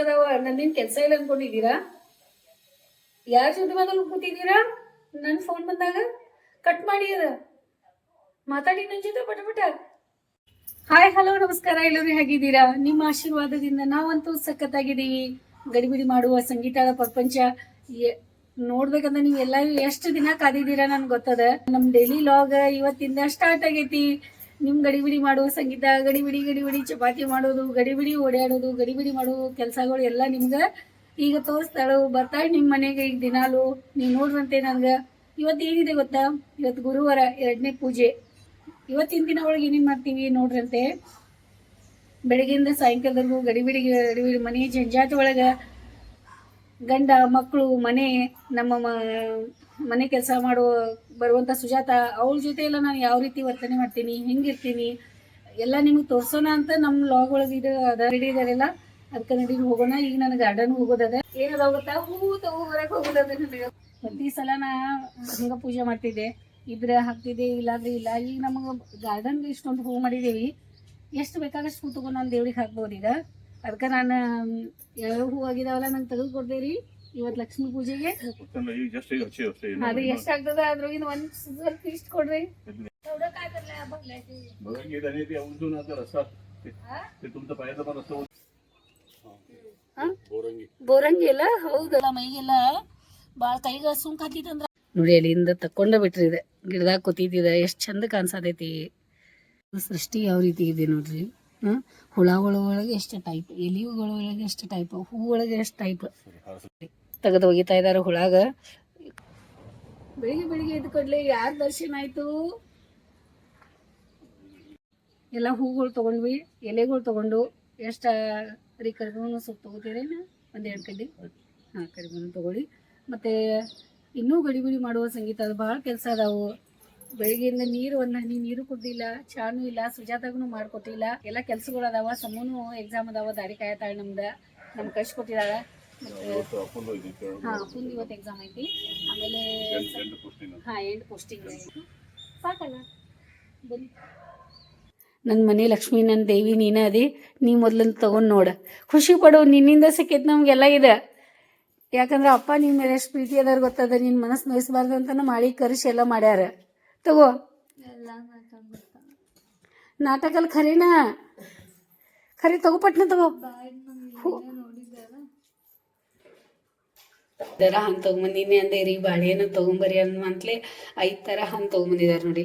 ಅದಾವ ನನ್ನೇನ್ ಕೆಲಸ ಇಲ್ಲ ಅನ್ಕೊಂಡಿದ್ದೀರಾ? ಯಾರ ಜೊತೆ ಮಾತಾಡ್ ಕೂತಿದ್ದೀರಾ? ನನ್ನ ಫೋನ್ ಬಂದಾಗ? ಕಟ್ ಮಾಡಿ ಅದ. ಮಾತಾಡಿ ನನ್ನ ಜೊತೆ ಪಟ ಪಟ. ಹಾಯ್ ಹಲೋ ನಮಸ್ಕಾರ. ಎಲ್ಲರೂ ಹೇಗಿದ್ದೀರಾ? ನಿಮ್ಮ ಆಶೀರ್ವಾದದಿಂದ ನಾವಂತೂ ಸಖತ್ತಾಗಿದ್ದೀವಿ. ಗಡಿಬಿಡಿ ಮಾಡುವ ಸಂಗೀತದ ಪ್ರಪಂಚ ನೋಡ್ಬೇಕಂದ್ರೆ ನೀವು ಎಲ್ಲರೂ ಎಷ್ಟು ದಿನ ಕಾದಿದ್ದೀರಾ ನನ್ಗೆ ಗೊತ್ತದ? ನಮ್ ಡೈಲಿ ಲಾಗ್ ಇವತ್ತಿಂದ ಸ್ಟಾರ್ಟ್ ಆಗೈತಿ. ನಿಮ್ ಗಡಿಬಿಡಿ ಮಾಡುವ ಸಂಗೀತ, ಗಡಿಬಿಡಿ ಗಡಿಬಿಡಿ ಚಪಾತಿ ಮಾಡೋದು, ಗಡಿಬಿಡಿ ಓಡಾಡೋದು, ಗಡಿಬಿಡಿ ಮಾಡೋ ಕೆಲಸಗಳು ಎಲ್ಲ ನಿಮ್ಗೆ ಈಗ ತೋರಿಸ್ತಾಳು. ಬರ್ತಾಳೆ ನಿಮ್ಮ ಮನೆಗೆ ಈಗ ದಿನಾಲು. ನೀವು ನೋಡ್ರಂತೆ ನನ್ಗ. ಇವತ್ತು ಏನಿದೆ ಗೊತ್ತಾ? ಇವತ್ತು ಗುರುವಾರ ಎರಡನೇ ಪೂಜೆ. ಇವತ್ತಿನ ದಿನ ಒಳಗೆ ಏನೇನು ಮಾಡ್ತೀವಿ ನೋಡ್ರಂತೆ? ಬೆಳಗ್ಗೆಯಿಂದ ಸಾಯಂಕಾಲದವರೆಗೂ ಗಡಿಬಿಡಿ ಗಡಿಬಿಡಿ ಮನೆ ಜಂಜಾಟ ಒಳಗೆ ಗಂಡ, ಮಕ್ಕಳು, ಮನೆ, ನಮ್ಮ ಮನೆ ಕೆಲಸ ಮಾಡೋ ಬರುವಂಥ ಸುಜಾತ, ಅವಳ ಜೊತೆ ಎಲ್ಲ ನಾನು ಯಾವ ರೀತಿ ವರ್ತನೆ ಮಾಡ್ತೀನಿ, ಹೆಂಗಿರ್ತೀನಿ, ಎಲ್ಲ ನಿಮ್ಗೆ ತೋರ್ಸೋಣ ಅಂತ ನಮ್ಮ ಲಾಗ್ ಒಳಗೆ ಇದು ಅದ ರೆಡಿ ಇದಾರೆಲ್ಲ ಅದಕ್ಕೆ ನಡಿ ಹೋಗೋಣ. ಈಗ ನನಗೆ ಗಾರ್ಡನ್ ಹೋಗೋದದ. ಏನದ ಗೊತ್ತಾ ಹೂ ತಗೋ, ಹೊರಗೆ ಹೋಗೋದದ ನನಗೆ. ಪ್ರತಿ ಸಲ ನಾ ಹಂಗ ಪೂಜೆ ಮಾಡ್ತಿದ್ದೆ. ಇದ್ರೆ ಹಾಕ್ತಿದ್ದೆ, ಇಲ್ಲಾಂದ್ರೆ ಇಲ್ಲ. ಈಗ ನಮಗೆ ಗಾರ್ಡನ್ ಇಷ್ಟೊಂದು ಹೂ ಮಾಡಿದೇವಿ. ಎಷ್ಟು ಬೇಕಾದಷ್ಟು ಹೂ ತಗೊಂಡು ನಾನು ದೇವ್ರಿಗೆ ಹಾಕ್ಬೋದು ಈಗ? ಅದಕ್ಕೆ ನಾನು ಯಾವ ಹೂ ಆಗಿದಾವಲ್ಲ, ನಂಗೆ ತೆಗೆದು ಕೊಡ್ತೇರಿ. ಇವತ್ ಲಕ್ಷ್ಮಿ ಪೂಜೆಗೆ? ಅದು ಎಷ್ಟಾಗ್ತದ ಅದ್ರೊಳಗಿನ ಒಂದ್ ಸ್ವಲ್ಪ ಕೊಡ್ರಿ. ಬೋರಂಗಿ ಎಲ್ಲ ಹೌದಲ್ಲ ಮೈಗೆಲ್ಲ ಬಾಳ ಕೈಗ ಸುಂಕ ಹತ್ತಿತ್ತಂದ್ರ. ನೋಡಿ ಅಲ್ಲಿಂದ ತಕ್ಕೊಂಡ ಬಿಟ್ರಿ ಇದೆ ಗಿಡದಾಗ ಕೂತಿದ್ದ ಎಷ್ಟ್ ಚಂದ ಕಾಣಿಸತೈತಿ. ಸೃಷ್ಟಿ ಯಾವ ರೀತಿ ಇದೆ ನೋಡ್ರಿ. ಹುಳಗಳ ಒಳಗೆ ಎಷ್ಟು ಟೈಪ್ ಎಲಿಗಳು ಒಳಗೆ ಎಷ್ಟು ಟೈಪ್ ಹೂ ಒಳಗೆ ಎಷ್ಟು ಟೈಪ್ ತೆಗೆದು ಒಗಿತಾ ಇದಾರೆ ಹುಳಾಗ. ಬೆಳಿಗ್ಗೆ ಬೆಳಿಗ್ಗೆ ಎದ್ದು ಕೊಡ್ಲಿ ಯಾರ ದರ್ಶನ ಆಯ್ತು? ಎಲ್ಲ ಹೂಗಳು ತಗೊಂಡ್ವಿ, ಎಲೆಗಳು ತಗೊಂಡು ಎಷ್ಟ ರೀ ಕರಿಬೂನು ಸ್ವಲ್ಪ ತಗೋತೀರೇನು ಒಂದು ಎರಡು ಕಡ್ಡಿ? ಹಾಂ ಕರಿಬೇವಿನ ತಗೊಳ್ಳಿ. ಮತ್ತೆ ಇನ್ನೂ ಗಡಿಬಿಡಿ ಮಾಡುವ ಸಂಗೀತ ಅದು ಭಾಳ ಕೆಲಸ ಅದಾವು. ಬೆಳಿಗ್ಗೆಯಿಂದ ನೀರು ಒಂದು ಹನಿ ನೀರು ಕುಡ್ದಿಲ್ಲ ಚಾನು ಇಲ್ಲ ಸುಜಾತಾಗೂ ಮಾಡ್ಕೊತಿಲ್ಲ ಎಲ್ಲ ಕೆಲ್ಸಗಳು ಅದಾವ ಸಮೂನು ಎಕ್ಸಾಮ್ ಅದಾವ ದಾರಿ ಕಾಯತಾಳ ನಮ್ದು. ನಮ್ಗೆ ಕಳ್ಸಿ ಕೊಟ್ಟಿದ್ದಾಳೆ ಇವತ್ತು ಅಪ್ಪಂದು ಇದು ಹಾಂ ಇವತ್ತು ಎಕ್ಸಾಮ್ ಐತಿ. ಆಮೇಲೆ ಹಾ ಎಂಟು ಪೋಸ್ಟಿಂಗ್ ಸಾಕಲ್ಲ ಬನ್ನಿ. ನನ್ನ ಮನೆ ಲಕ್ಷ್ಮಿ ನನ್ನ ದೇವಿ ನೀನ ಅದೇ. ನೀ ಮೊದ್ಲಂತ ತಗೊಂಡು ನೋಡ. ಖುಷಿ ಪಡೋ ನಿನ್ನಿಂದ ಸಿಕ್ಕೈತೆ ನಮಗೆಲ್ಲ ಇದೆ. ಯಾಕಂದ್ರೆ ಅಪ್ಪ ನಿಮ್ಮ ಮೇಲೆ ಎಷ್ಟು ಪ್ರೀತಿ ಅದಾರ ಗೊತ್ತದ? ನಿನ್ನ ಮನಸ್ಸು ನೋಯಿಸಬಾರ್ದು ಅಂತ ಮಾಡಿ ಕರೆಸಿ ಎಲ್ಲ ಮಾಡ್ಯಾರ. ತಗೋ. ನಾಟಕಲ್ಲಿ ಖರೀನ? ಖರೀ ತಗೋ ಪಟ್ನ ತಗೋ. ದರ ಹಣ್ಣು ತೊಗೊಂಬಂದಿನಿ ರೀ ಬಾಳೆಹಣ್ಣು ತೊಗೊಂಬರಿ ಅನ್ನುವಂತಲೇ ಐದು ಥರ ಹಂಗೆ ತೊಗೊಂಬಂದಿದ್ದಾರೆ ನೋಡಿ.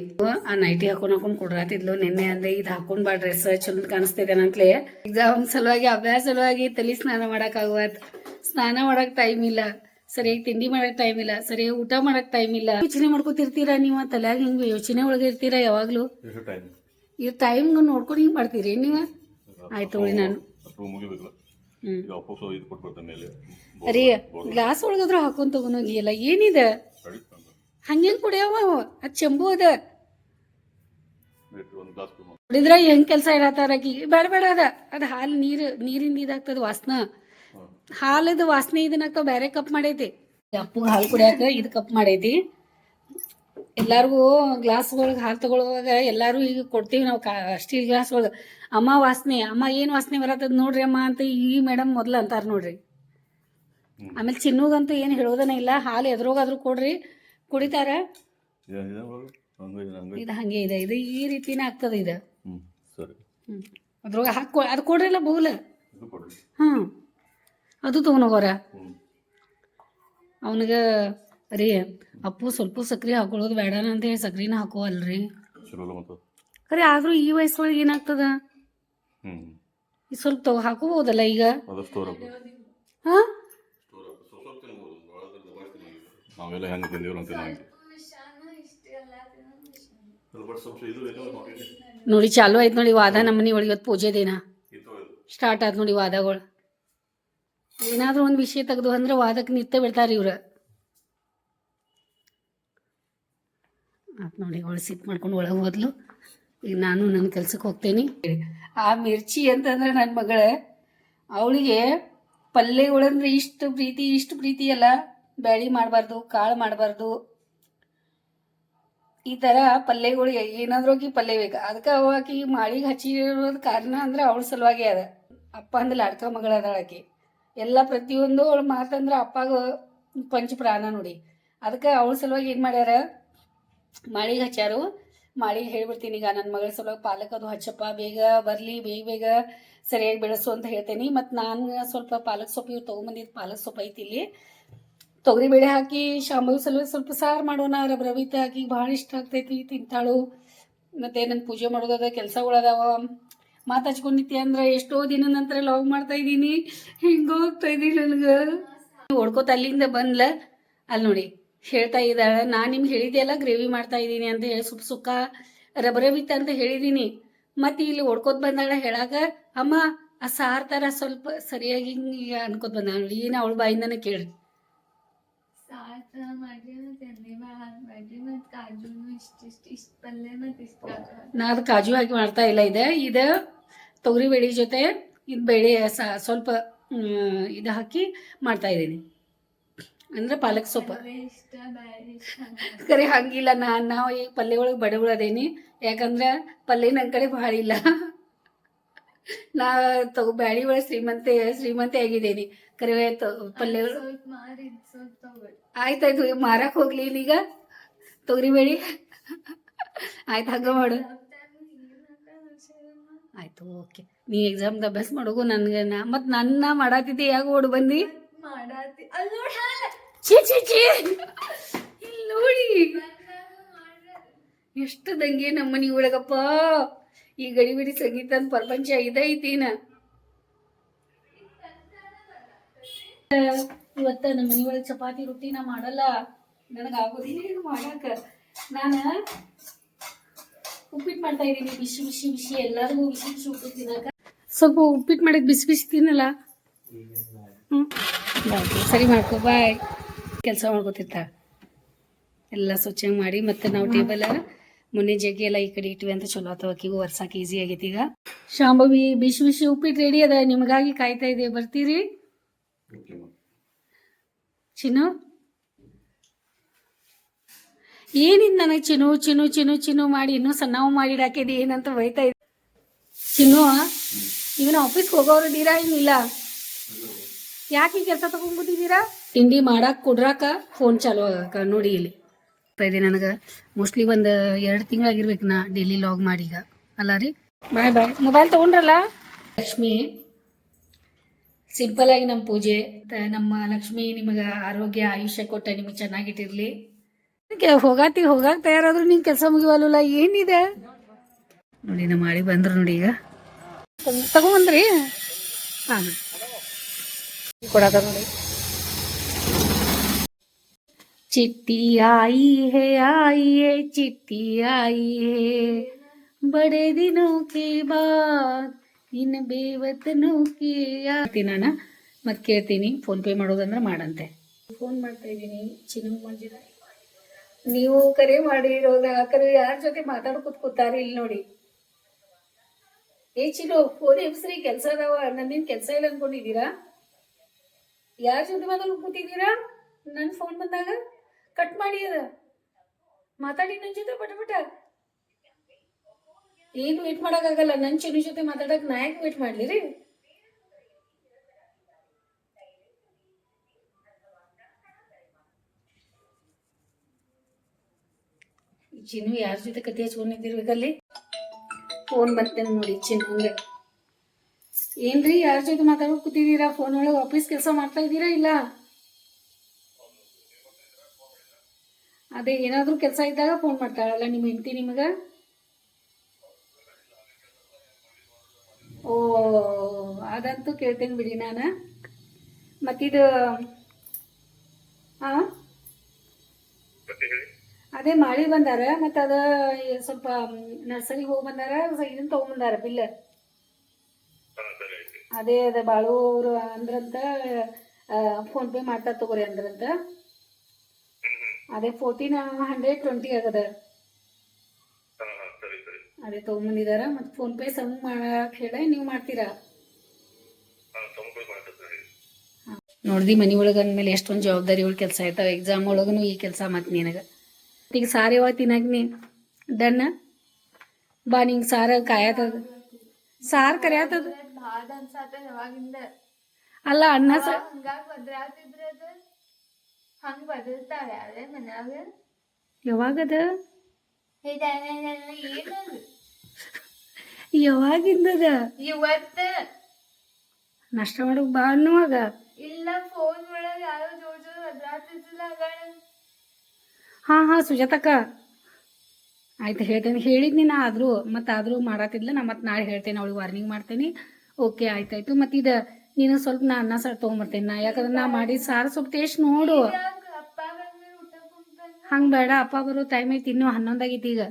ಆ ನೈಟಿ ಹಾಕೊಂಡು ಹಾಕೊಂಡು ಕೊಡ್ರಾತಿದ್ಲು ನಿನ್ನೆ ಅಂದೆ ಇದು ಹಾಕೊಂಡು ಬಾ ಡ್ರೆಸ್ ಚಂದ ಕಾಣಿಸ್ತಿದೆ ಅಂತಲೇ ಎಕ್ಸಾಮ್ ಸಲುವಾಗಿ ಅಭ್ಯಾಸ ಸಲುವಾಗಿ ತಲೆ ಸ್ನಾನ ಮಾಡೋಕ್ಕಾಗುವ ಸ್ನಾನ ಮಾಡೋಕೆ ಟೈಮ್ ಇಲ್ಲ. ಸರಿಯಾಗಿ ತಿಂಡಿ ಮಾಡಕ್ ಟೈಮ್ ಇಲ್ಲ. ಸರಿಯಾಗಿ ಊಟ ಮಾಡಕ್ ಟೈಮ್ ಇಲ್ಲ. ಯೋಚನೆ ಮಾಡ್ಕೊತಿರ್ತೀರಾ ನೀವು? ತಲೆಯಾಗ ಹಿಂಗ ಯೋಚನೆ ಒಳಗೆ ಇರ್ತೀರಾ ಯಾವಾಗಲೂ? ಈ ಟೈಮ್ ನೋಡ್ಕೊಂಡು ಹಿಂಗ್ ಮಾಡ್ತೀರಿ ನೀವು? ಆಯ್ತು ನಾನು. ಅರಿ ಗ್ಲಾಸ್ ಒಳಗಾದ್ರೂ ಹಾಕೊಂಡ್ ತಗೊಂಡೋಗಿಲ್ಲ ಏನಿದೆ? ಹಂಗೇನ್ ಕುಡಿಯವ ಅದ್ ಚೆಂಬು ಅದ. ಕುಡಿದ್ರ ಹೆಂಗ್ ಕೆಲಸ ಇರತ್ತಾರ ಆಕಿ ಬೇಡ ಬೇಡ ಅದ. ಅದ್ ಹಾಲು ನೀರು ನೀರಿಂದ ಇದಾಗ್ತದ ವಾಸನ. ಹಾಲದ ವಾಸನೆ ಇದನ್ನಾಗ್ತಾವ ಬೇರೆ ಕಪ್ ಮಾಡೈತಿ. ಅಪ್ಪಗೆ ಹಾಲು ಕುಡಿಯಾಕ ಇದು ಕಪ್ ಮಾಡೈತಿ. ಎಲ್ಲಾರ್ಗೂ ಗ್ಲಾಸ್ ಒಳಗೆ ಹಾಲು ತಗೊಳ್ಳುವಾಗ ಎಲ್ಲಾರು ಈಗ ಕೊಡ್ತೀವಿ ನಾವು ಕಾ ಸ್ಟೀಲ್ ಗ್ಲಾಸ್ ಒಳಗೆ ಅಮ್ಮ ವಾಸನೆ ಅಮ್ಮ ಏನು ವಾಸನೆ ಬರತ್ತದ ನೋಡ್ರಿ ಅಮ್ಮ ಅಂತ ಈ ಮೇಡಮ್ ಮೊದ್ಲು ಅಂತಾರ ನೋಡ್ರಿ. ಆಮೇಲೆ ಚಿನ್ನಗಂತೂ ಏನು ಹೇಳೋದನ ಇಲ್ಲ ಹಾಲು ಎದ್ರೋಗಾದ್ರೂ ಕೊಡ್ರಿ. ಕುಡಿತಾರ? ಹಂಗೆ ಹಂಗೆ ಇದು ಹಂಗೆ ಇದೆ. ಇದು ಈ ರೀತಿನೇ ಆಗ್ತದ ಇದು. ಅದ್ರೊಳಗೆ ಹಾಕಿ ಅದು ಕೊಡ್ರಿಲ್ಲ ಬೋಲ? ಇದು ಕೊಡಿ ಹಾಂ ಅದು ತಗೊಂಡೋಗವ್ರ ಅವನಿಗೆ ರೀ ಅಪ್ಪು ಸ್ವಲ್ಪ ಸಕ್ರೆ ಹಾಕೊಳ್ಳೋದು ಬೇಡ ಅಂತ ಹೇಳಿ ಸಕ್ರಿನ ಹಾಕೋವಲ್ರಿ. ಖರೆ ಆದರೂ ಈ ವಯಸ್ಸೊಳಗೆ ಏನಾಗ್ತದ? ಸ್ವಲ್ಪ ತಗೋ ಹಾಕೋಬಹುದಲ್ಲ ಈಗ? ಹಾಂ? ನಾವೆಲ್ಲ ಹೆಂಗೆ ತಿಂದೀವ್ರು ಅಂತ. ನೋಡಿ ಚಾಲು ಆಯ್ತು ನೋಡಿ ವಾದ ನಮ್ಮನೆ ಒಳಗೆ ಇವತ್ತು ಪೂಜೆ ದಿನ. ಸ್ಟಾರ್ಟ್ ಆಯ್ತು ನೋಡಿ ವಾದಗಳು. ಏನಾದರೂ ಒಂದು ವಿಷಯ ತೆಗೆದು ಅಂದ್ರೆ ವಾದಕ್ಕೆ ನಿತ್ತ ಬಿಡ್ತಾರೆ ಇವ್ರು. ಆತ್ ನೋಡಿ ಒಳ ಸಿಟ್ಟು ಮಾಡ್ಕೊಂಡು ಒಳಗೆ ಹೋದ್ಲು. ಈಗ ನಾನು ನನ್ನ ಕೆಲ್ಸಕ್ಕೆ ಹೋಗ್ತೇನೆ. ಆ ಮಿರ್ಚಿ ಅಂತಂದ್ರೆ ನನ್ನ ಮಗಳ, ಅವಳಿಗೆ ಪಲ್ಯಗಳಂದ್ರೆ ಇಷ್ಟು ಪ್ರೀತಿ ಇಷ್ಟು ಪ್ರೀತಿ ಅಲ್ಲ. ಬ್ಯಾಳಿ ಮಾಡಬಾರ್ದು, ಕಾಳು ಮಾಡಬಾರ್ದು. ಈ ಥರ ಪಲ್ಯಗಳು ಏನಾದ್ರೂ ಹೋಗಿ ಪಲ್ಯ ಬೇಕು. ಅದಕ್ಕೆ ಅವಾಕಿ ಮಾಳಿಗೆ ಹಚ್ಚಿರೋದ್ ಕಾರಣ ಅಂದ್ರೆ ಅವಳ ಸಲುವಾಗಿ ಅದ. ಅಪ್ಪ ಅಂದ್ರೆ ಲಾಡ್ಕ ಮಗಳ ಎಲ್ಲ ಪ್ರತಿಯೊಂದು ಅವಳು ಮಾತಂದ್ರೆ ಅಪ್ಪಾಗ ಪಂಚ ಪ್ರಾಣ ನೋಡಿ. ಅದಕ್ಕೆ ಅವಳ ಸಲುವಾಗಿ ಏನು ಮಾಡ್ಯಾರ? ಮಾಳಿಗೆ ಹಚ್ಚಾರು ಮಾಳಿಗೆ ಹೇಳ್ಬಿಡ್ತೀನಿ, ಈಗ ನನ್ನ ಮಗಳ ಸಲುವಾಗಿ ಪಾಲಕ್ ಅದು ಹಚ್ಚಪ್ಪ, ಬೇಗ ಬರಲಿ, ಬೇಗ ಬೇಗ ಸರಿಯಾಗಿ ಬೆಳೆಸು ಅಂತ ಹೇಳ್ತೇನೆ. ಮತ್ತು ನಾನು ಸ್ವಲ್ಪ ಪಾಲಕ್ ಸೊಪ್ಪು ಇವು ತೊಗೊಂಬಂದಿದ್ದು ಪಾಲಕ್ ಸೊಪ್ಪು ಐತಿ ಇಲ್ಲಿ. ತೊಗರಿಬೇಳೆ ಹಾಕಿ ಶಾಂಬವಿ ಸಲುವಾಗಿ ಸ್ವಲ್ಪ ಸಾರು ಮಾಡೋಣ ರವಿತ ಹಾಕಿ, ಭಾಳ ಇಷ್ಟ ಆಗ್ತೈತಿ ತಿಂತಾಳು. ಮತ್ತು ನನ್ನ ಪೂಜೆ ಮಾಡೋದದ ಕೆಲಸಗಳದಾವ ಮಾತು ಹಚ್ಕೊಂಡಿತ್ತಿ ಅಂದ್ರೆ ಎಷ್ಟೋ ದಿನ ನಂತರ ಲವ್ ಮಾಡ್ತಾ ಇದ್ದೀನಿ. ಹಿಂಗೆ ಹೋಗ್ತಾ ಇದ್ದೀನಿ ನನಗೆ? ಹೊಡ್ಕೋತ ಅಲ್ಲಿಂದ ಬಂದ್ಲ? ಅಲ್ಲಿ ನೋಡಿ ಹೇಳ್ತಾ ಇದ್ದಾಳೆ. ನಾನು ನಿಮ್ಗೆ ಹೇಳಿದೆಯಲ್ಲ ಗ್ರೇವಿ ಮಾಡ್ತಾ ಇದ್ದೀನಿ ಅಂತ ಹೇಳಿ ಸುಪ್ ಸುಕ್ಕ ರಬರವಿತ್ತ ಅಂತ ಹೇಳಿದ್ದೀನಿ ಮತ್ತೆ ಇಲ್ಲಿ ಹೊಡ್ಕೋತ ಬಂದಾಳ ಹೇಳಾಗ ಅಮ್ಮ ಆ ಸಾರ್ ತರ ಸ್ವಲ್ಪ ಸರಿಯಾಗಿ ಹಿಂಗೆ ಅನ್ಕೋತ ಬಂದ ನೋಡಿ ಏನು ಅವಳ ಬಾಯಿಂದನೇ ಕೇಳಿ. ಸಾರ್ ಮಾಡ್ರಿ ಮತ್ತೆ ಎಣ್ಣೆ ಭಾಳ ಹಾಕ್ಬೇಡ್ರಿ ಮತ್ತೆ ಕಾಜುನು ಇಷ್ಟಿಷ್ಟು ಇಷ್ಟು ಪಲ್ಯ ಮತ್ತೆ ಇಷ್ಟು ನಾ ಅದು ಕಾಜು ಹಾಕಿ ಮಾಡ್ತಾ ಇಲ್ಲ ಇದೆ. ಇದು ತೊಗರಿ ಬೇಳೆ ಜೊತೆ ಇದು ಬೇಳೆ ಸ ಸ್ವಲ್ಪ ಮ್, ಇದು ಹಾಕಿ ಮಾಡ್ತಾ ಇದ್ದೀನಿ. ಅಂದ್ರೆ ಪಾಲಕ್ ಸೊಪ್ಪು. ಇಷ್ಟ ಬೇರೆ ಇಷ್ಟ ಹಂಗ ಕರೆ ಹಂಗಿಲ್ಲ ನಾ ನಾವು ಈಗ ಪಲ್ಯ ಒಳಗೆ ಬಡಗಳದೇನಿ ಯಾಕಂದ್ರೆ ಪಲ್ಯ ನನ್ನ ಕಡೆ ಭಾಳ ಇಲ್ಲ. ನಾ ತಗೋ ಬ್ಯಾಳಿ ಒಳಗೆ ಶ್ರೀಮಂತೆ ಶ್ರೀಮಂತೆ ಆಗಿದ್ದೀನಿ. ಕರೆ ತ ಪಲ್ಯ ಒಳಗ್- ಸ್ವಲ್ಪ ಮಾರಿ ಸ್ವಲ್ಪ ತಗೊಳ್ಳಿ. ಆಯ್ತಾಯ್ತು ಈಗ ಮಾರಕ್ಕೆ ಹೋಗ್ಲಿ ಈಗ. ತೊಗರಿ ಬೇಳೆ. ಆಯ್ತು ಹಂಗ ಮಾಡು. ಆಯ್ತು ಓಕೆ ನೀ ಎಕ್ಸಾಮ್ ಅಭ್ಯಾಸ ಮಾಡೋಗು ನನಗೆ ಮತ್ತು ನನ್ನ ಮಾಡಾತಿದ್ದೆ ಯಾಕೆ ಓಡ್ ಬಂದಿ? ಮಾಡಾತಿ ಛೀ ಛೀ ಛೀ. ಇಲ್ಲಿ ನೋಡಿ. ಎಷ್ಟು ದಂಗೆ ನಮ್ಮ ಮನೆ ಒಳಗಪ್ಪ. ಈ ಗಡಿಬಿಡಿ ಸಂಗೀತ ಪ್ರಪಂಚ ಇದೈತಿನ ಇವತ್ತ ನಮ್ಮ ಮನೆ ಒಳಗೆ ಚಪಾತಿ ರೊಟ್ಟಿ ನಾ ಮಾಡಲ್ಲ. ನನಗೆ ಆಗೋದಿಲ್ಲ ನಾನು ಉಪ್ಪಿಟ್ಟು ಮಾಡ್ತಾ ಇದ್ದೀನಿ. ಬಿಸಿ ಬಿಸಿ ಬಿಸಿ. ಎಲ್ಲರಿಗೂ ಬಿಸಿ ಬಿಸಿ ಉಪ್ಪಿಟ್ಟು ತಿನ್ನಕ ಸ್ವಲ್ಪ ಉಪ್ಪಿಟ್ಟು ಮಾಡಕ್ಕೆ ಬಿಸಿ ಬಿಸಿ ತಿನ್ನಲ್ಲ? ಹ್ಞೂ ಬಾಯ್. ಸರಿ ಮಾಡ್ಕೋ ಬಾಯ್. ಕೆಲಸ ಮಾಡ್ಕೊತಿರ್ತ ಎಲ್ಲ ಸ್ವಚ್ಛಂಗೆ ಮಾಡಿ ಮತ್ತೆ ನಾವು ಟೇಬಲ್ ಮೊನ್ನೆ ಜಗ್ಗಿ ಎಲ್ಲ ಈ ಕಡೆ ಇಟ್ವಿ ಅಂತ ಚಲೋ ಆತವ ಆಕಿಗೂ ವರ್ಸಕ್ಕೆ ಈಸಿ ಆಗೈತಿ ಈಗ. ಶಾಂಭವಿ ಬಿಸಿ ಬಿಸಿ ಉಪ್ಪಿಟ್ಟು ರೆಡಿ ಅದ. ನಿಮಗಾಗಿ ಕಾಯ್ತಾ ಇದೆ ಬರ್ತೀರಿ? ಚಿನ್ನು? ಏನಿದ್ ನನಗೆ ಚಿನ್ನು ಚಿನ್ನು ಚಿನ್ನು ಚಿನ್ನು ಮಾಡಿ ಇನ್ನೂ ಸಣ್ಣವು ಮಾಡಿ ಏನಂತ ಬೈತಾ ಇದ್ದ. ಚಿನ್ನು ಇವನ ಆಫೀಸ್ ಆಫೀಸ್ಗೆ ಹೋಗೋರು ಇದ್ದೀರಾ ಏನಿಲ್ಲ ಯಾಕೆ ಕೆಲಸ ತಗೊಂಡ್ಬಿಟ್ಟಿದ್ದೀರಾ ತಿಂಡಿ ಮಾಡಾಕ ಕೊಡ್ರಾಕ ಫೋನ್ ಚಾಲು ಆಗಾಕ ನೋಡಿ ಇಲ್ಲಿ. ಇದೆ ನನಗೆ. ಮೋಸ್ಟ್ಲಿ ಒಂದು ಎರಡು ತಿಂಗಳಾಗಿರ್ಬೇಕು ನಾ ಡೈಲಿ ಲಾಗ್ ಮಾಡಿ ಈಗ. ಅಲ್ಲ ರೀ? Bye bye. ಮೊಬೈಲ್ ತಗೊಂಡ್ರಲ್ಲ? ಲಕ್ಷ್ಮಿ ಸಿಂಪಲ್ ಆಗಿ ನಮ್ಮ ಪೂಜೆ ನಮ್ಮ ಲಕ್ಷ್ಮಿ ನಿಮಗೆ ಆರೋಗ್ಯ, ಆಯುಷ್ಯ ಕೊಟ್ಟ ನಿಮಗೆ ಚೆನ್ನಾಗಿಟ್ಟಿರಲಿ ಹೋಗಾತಿ ಹೋಗಾಕ ತಯಾರಾದ್ರು ನಿಂಗೆ ಕೆಲಸ ಮುಗಿವಲ್ಲ ಏನಿದೆ ನೋಡಿ ನಮ್ಮ ಮಾಡಿ ಬಂದ್ರು ನೋಡಿ ಈಗ ತಗೊಂಬಂದ್ರಿ ಹಾಂ ಕೊಡಕ ನೋಡಿ चिट्ठी आई है आई है चिट्ठी आई है बड़े दिनों के बाद इन ಬೇವತನೋ ಕೆ ಯಾತಿನಾನ ಮತ್ತೆ ಕೇಳ್ತೀನಿ ಫೋನ್ ಪೇ ಮಾಡೋದಂದ್ರೆ ಮಾಡಂತೆ ಫೋನ್ ಮಾಡ್ತಾ ಇದ್ದೀನಿ ಚಿನ್ನ ಮಂಜಿರ ನೀವು ಕರೆ ಮಾಡಿರೋದ ಕರೆ ಯಾರ ಜೊತೆ ಮಾತಾಡ್ಕೊತ ಕೂತಾರಿ ಇಲ್ಲಿ ನೋಡಿ. ಏ ಚಿಲು ಫೋನ್ ಎಬ್ಸ್ರಿ, ಕೆಲಸ ಅದಾವ ನನ್ನೇನು ಕೆಲಸ ಇಲ್ಲ ಅನ್ಕೊಂಡಿದ್ದೀರಾ? ಯಾರ ಜೊತೆ ಮಾತಾಡ್ಕೊಂಡು ಕೂತಿದ್ದೀರಾ? ನನ್ನ ಫೋನ್ ಬಂದಾಗ? ಕಟ್ ಮಾಡಿ ಅದ. ಮಾತಾಡಿ ನನ್ನ ಜೊತೆ ಪಟ ಪಟ. ಏನು ವೇಟ್ ಮಾಡೋಕ್ಕಾಗಲ್ಲ ನನ್ನ ಚಿನ್ನ ಜೊತೆ ಮಾತಾಡಕ್ಕೆ ನಾ ಯಾಕೆ ವೇಟ್ ಮಾಡಲಿ ರೀ. ಚಿನ್ನು ಯಾರ ಜೊತೆ ಕತೆ ಹಚ್ಕೊಂಡಿದ್ದಿರ್ಬೇಕಲ್ಲಿ ಫೋನ್ ಬರ್ತೇನೆ ನೋಡಿ ಚಿನ್ನು ಹಂಗೆ. ಏನ್ರಿ ಯಾರ ಜೊತೆ ಮಾತಾಡೋಕೆ ಕೂತಿದ್ದೀರಾ ಫೋನ್ ಒಳಗೆ ಆಫೀಸ್ ಕೆಲಸ ಮಾಡ್ತಾ ಇದ್ದೀರಾ ಇಲ್ಲ? ಅದೇ ಏನಾದರೂ ಕೆಲಸ ಇದ್ದಾಗ ಫೋನ್ ಮಾಡ್ತಾಳಲ್ಲ ನಿಮ್ಮ ಹೆಂಡತಿ ನಿಮಗೆ? ಓ, ಅದಂತೂ ಕೇಳ್ತೇನೆ ಬಿಡಿ ನಾನು. ಮತ್ತಿದು ಹಾಂ ಅದೇ ಮಾಡಿ ಬಂದಾರ ಮತ್ತು ಅದ ಸ್ವಲ್ಪ ನರ್ಸರಿ ಹೋಗಿ ಬಂದಾರ ಇದನ್ನ ತೊಗೊಂಬಂದಾರ ಬಿಲ್ಲ ಅದೇ ಅದ ಬಾಳು ಅವರು ಅಂದ್ರಂತ ಫೋನ್ ಪೇ ಮಾಡ್ತಾ ತಗೋರಿ ಅಂದ್ರಂತ. ಅದೇ ಫೋರ್ಟೀನ್ ಹಂಡ್ರೆಡ್ ಟ್ವೆಂಟಿ ಆಗದ. ಅದೇ ತೊಗೊಂಬಂದಿದಾರ ಮತ್ತು ಫೋನ್ ಪೇ ಸಮ್ ಮಾಡಕ್ಕೆ ಹೇಳ ನೀವು ಮಾಡ್ತೀರಾ? ನೋಡ್ದಿ ಮನಿ ಒಳಗೆ ಅಂದ್ಮೇಲೆ ಎಷ್ಟೊಂದು ಒಳಗೆ ಕೆಲಸ ಆಯ್ತಾವ ಎಕ್ಸಾಮ್ ಒಳಗೂ ಈ ಕೆಲಸ ಮತ್ತೆ ನಿನಗೆ. ಈಗ ಸಾರು ತಿನ್ನಾಗ್ನಿ ದಣ್ಣ? ಬಾ, ನಿಂಗೆ ಸಾರ ಕಾಯತದ. ಸಾರು ಕರ್ಯಾತದ. ಅಲ್ಲ ಅನ್ನ ಯಾವಾಗದ? ಯಾವಾಗಿಂದದ? ಇವತ್ತ ನಷ್ಟ ಮಾಡಕ್ ಬಾ ಅನ್ನುವಾಗ. ಇಲ್ಲ ಫೋನ್ ಒಳಗೆ ಯಾರೋ ಜೋರ್ ಜೋರ್ ಅದ್ರಾತಿದ್ದಿಲ್ಲ ಹಾ ಹಾ ಸುಜಾತಕ್ಕ. ಆಯ್ತು ಹೇಳ್ತೇನೆ. ಹೇಳಿದ್ನಿ ನಾ ಆದರೂ ಮತ್ತೆ ಆದರೂ ಮಾಡತ್ತಿದ್ಲ ನಾ ಮತ್ತೆ ನಾಳೆ ಹೇಳ್ತೇನೆ ಅವಳಿಗೆ ವಾರ್ನಿಂಗ್ ಮಾಡ್ತೇನೆ. ಓಕೆ ಆಯ್ತಾಯ್ತು. ಮತ್ತೆ ಇದು ನೀನು ಸ್ವಲ್ಪ ನಾ ಅನ್ನ ಸಾರು ತೊಗೊಂಬರ್ತೇನೆ ನಾ. ಯಾಕಂದ್ರೆ ನಾ ಮಾಡಿದ ಸಾರು ಸ್ವಲ್ಪ ಟೇಸ್ಟ್ ನೋಡು. ಹಂಗೆ ಬೇಡ ಅಪ್ಪ ಬರೋ ಟೈಮ್ ಐತಿ ಇನ್ನೂ ಹನ್ನೊಂದಾಗಿತ್ತು ಈಗ.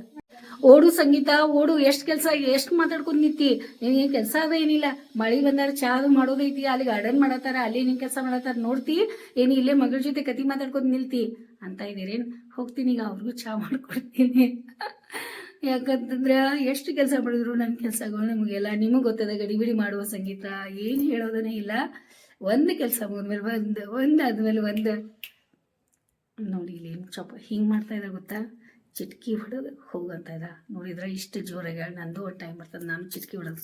ಓಡು ಸಂಗೀತ, ಓಡು, ಎಷ್ಟು ಕೆಲಸ, ಎಷ್ಟು ಮಾತಾಡ್ಕೊಂಡು ನಿಂತಿ? ನಿನಗೇನು ಕೆಲಸ ಅದ ಏನಿಲ್ಲ. ಮಳೆ ಬಂದಾರ ಚಾ ಅದು ಮಾಡೋದೈತಿ ಅಲ್ಲಿ ಗಾರ್ಡನ್ ಮಾಡತ್ತಾರ, ಅಲ್ಲಿ ನಿನ್ ಕೆಲಸ ಮಾಡತ್ತಾರ ನೋಡ್ತಿ, ಏನು ಇಲ್ಲೇ ಮಗಳ ಜೊತೆ ಕತಿ ಮಾತಾಡ್ಕೊಂಡು ನಿಲ್ತಿ. ಅಂತ ಇದ್ದೀರೇನು ಹೋಗ್ತೀನಿ ಈಗ ಅವ್ರಿಗೂ ಚಾ ಮಾಡ್ಕೊಡ್ತೀನಿ. ಯಾಕಂತಂದ್ರೆ ಎಷ್ಟು ಕೆಲಸ ಮಾಡಿದ್ರು ನನ್ನ ಕೆಲಸಗಳು ನಮಗೆಲ್ಲ. ನಿಮಗೆ ಗೊತ್ತದ ಗಡಿಬಿಡಿ ಮಾಡುವ ಸಂಗೀತ, ಏನು ಹೇಳೋದನೇ ಇಲ್ಲ. ಒಂದು ಕೆಲಸ ಮುಗಿದ್ಮೇಲೆ ಒಂದು ಒಂದು ಆದ್ಮೇಲೆ ಒಂದು. ನೋಡಿ ಇಲ್ಲಿ ಚೊಪ್ಪ ಹಿಂಗೆ ಮಾಡ್ತಾ ಗೊತ್ತಾ? ಚಿಟ್ಕಿ ಹೊಡೆದು ಇದ. ನೋಡಿದ್ರೆ ಇಷ್ಟು ಜೋರಾಗಿ ಹೇಳಿ ನಂದು ಒಂದು ಟೈಮ್ ಬರ್ತದೆ, ನಾನು ಚಿಟಕಿ ಹೊಡೆದು.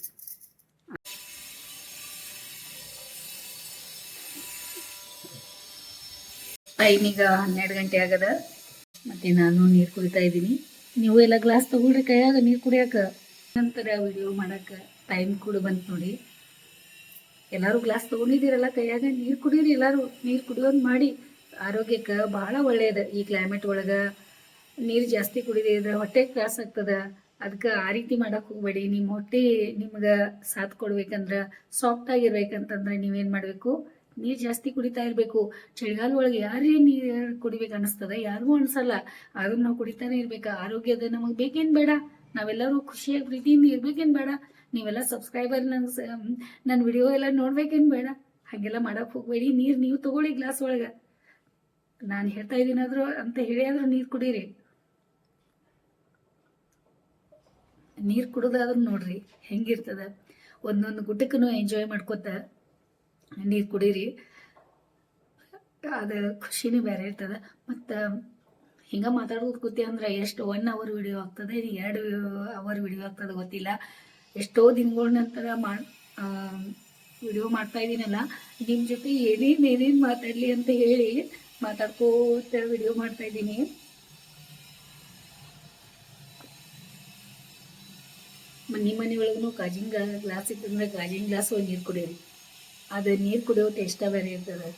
ಟೈಮ್ ಈಗ ಹನ್ನೆರಡು ಗಂಟೆ ಆಗದ. ಮತ್ತೆ ನಾನು ನೀರು ಕುಡಿತಾ ಇದ್ದೀನಿ. ನೀವು ಎಲ್ಲ ಗ್ಲಾಸ್ ತಗೊಳ್ರಿ ಕೈಯಾಗ ನೀರು ಕುಡಿಯಾಕ. ನಂತರ ವಿಡಿಯೋ ಮಾಡಕ್ಕೆ ಟೈಮ್ ಕೂಡ ಬಂತು ನೋಡಿ. ಎಲ್ಲರೂ ಗ್ಲಾಸ್ ತಗೊಂಡಿದ್ದೀರಲ್ಲ, ಕೈಯಾಗ ನೀರು ಕುಡೀರಿ ಎಲ್ಲರೂ. ನೀರು ಕುಡಿಯೋದು ಮಾಡಿ. ಆರೋಗ್ಯಕ್ಕೆ ಬಹಳ ಒಳ್ಳೆಯದು ಈ ಕ್ಲೈಮೇಟ್ ಒಳಗೆ. ನೀರು ಜಾಸ್ತಿ ಕುಡಿದಿದ್ರೆ ಹೊಟ್ಟೆ ತ್ರಾಸ ಆಗ್ತದ. ಅದಕ್ಕೆ ಆ ರೀತಿ ಮಾಡಕ್ಕೆ ಹೋಗ್ಬೇಡಿ. ನಿಮ್ಮ ಹೊಟ್ಟೆ ನಿಮ್ಗೆ ಸಾಥ್ ಕೊಡ್ಬೇಕಂದ್ರೆ ಸಾಫ್ಟ್ ಆಗಿರ್ಬೇಕಂತಂದ್ರೆ ನೀವೇನು ಮಾಡಬೇಕು? ನೀರು ಜಾಸ್ತಿ ಕುಡಿತಾ ಇರಬೇಕು. ಚಳಿಗಾಲ ಒಳಗೆ ಯಾರೇ ನೀರು ಕುಡಿಬೇಕು ಅನಿಸ್ತದ, ಯಾರಿಗೂ ಅನ್ಸಲ್ಲ. ಆದ್ರೂ ನಾವು ಕುಡಿತಾನೆ ಇರ್ಬೇಕು. ಆರೋಗ್ಯದ ನಮಗೆ ಬೇಕೇನು ಬೇಡ. ನಾವೆಲ್ಲರೂ ಖುಷಿಯಾಗಿ, ಪ್ರೀತಿಯಿಂದ ಇರ್ಬೇಕೇನು ಬೇಡ. ನೀವೆಲ್ಲ ಸಬ್ಸ್ಕ್ರೈಬರ್ ನನ್ನ ನನ್ನ ವಿಡಿಯೋ ಎಲ್ಲ ನೋಡ್ಬೇಕೇನು ಬೇಡ. ಹಾಗೆಲ್ಲ ಮಾಡಕ್ಕೆ ಹೋಗ್ಬೇಡಿ. ನೀರು ನೀವು ತಗೊಳ್ಳಿ ಗ್ಲಾಸ್ ಒಳಗೆ. ನಾನು ಹೇಳ್ತಾ ಇದ್ದೀನಾದ್ರೂ ಅಂತ ಹೇಳಿ ಆದ್ರೂ ನೀರು ಕುಡೀರಿ. ನೀರು ಕುಡಿದಾದ್ರೂ ನೋಡ್ರಿ, ಹೆಂಗಿರ್ತದ. ಒಂದೊಂದು ಗುಟಕ್ಕೂ ಎಂಜಾಯ್ ಮಾಡ್ಕೋತ ನೀರು ಕುಡೀರಿ. ಅದು ಖುಷಿನೇ ಬೇರೆ ಇರ್ತದ. ಮತ್ತು ಹಿಂಗೆ ಮಾತಾಡೋದು ಕೂತಿ ಅಂದ್ರೆ ಎಷ್ಟು ಒನ್ ಅವರ್ ವಿಡಿಯೋ ಆಗ್ತದೆ ಇದು ಎರಡು ಅವರ್ ವಿಡಿಯೋ ಆಗ್ತದೆ ಗೊತ್ತಿಲ್ಲ. ಎಷ್ಟೋ ದಿನಗಳ ನಂತರ ಮಾ ವಿಡಿಯೋ ಮಾಡ್ತಾ ಇದ್ದೀನಲ್ಲ ನಿಮ್ಮ ಜೊತೆ ಏನೇನು ಏನೇನು ಮಾತಾಡಲಿ ಅಂತ ಹೇಳಿ ಮಾತಾಡ್ಕೋತ ವಿಡಿಯೋ ಮಾಡ್ತಾ ಇದ್ದೀನಿ ನಿಮ್ಮ ಮನೆ ಒಳಗೂ ಗಾಜಿನ ಗ್ಲಾಸ್ ಇತ್ತಂದ್ರೆ ಗಾಜಿನ ಗ್ಲಾಸ್ ಒಳಗೆ ನೀರು ಕುಡಿಯೋರಿ ಅದು ನೀರು ಕುಡಿಯೋ ಟೇಸ್ಟ ಬೇರೆ ಇರ್ತದೆ.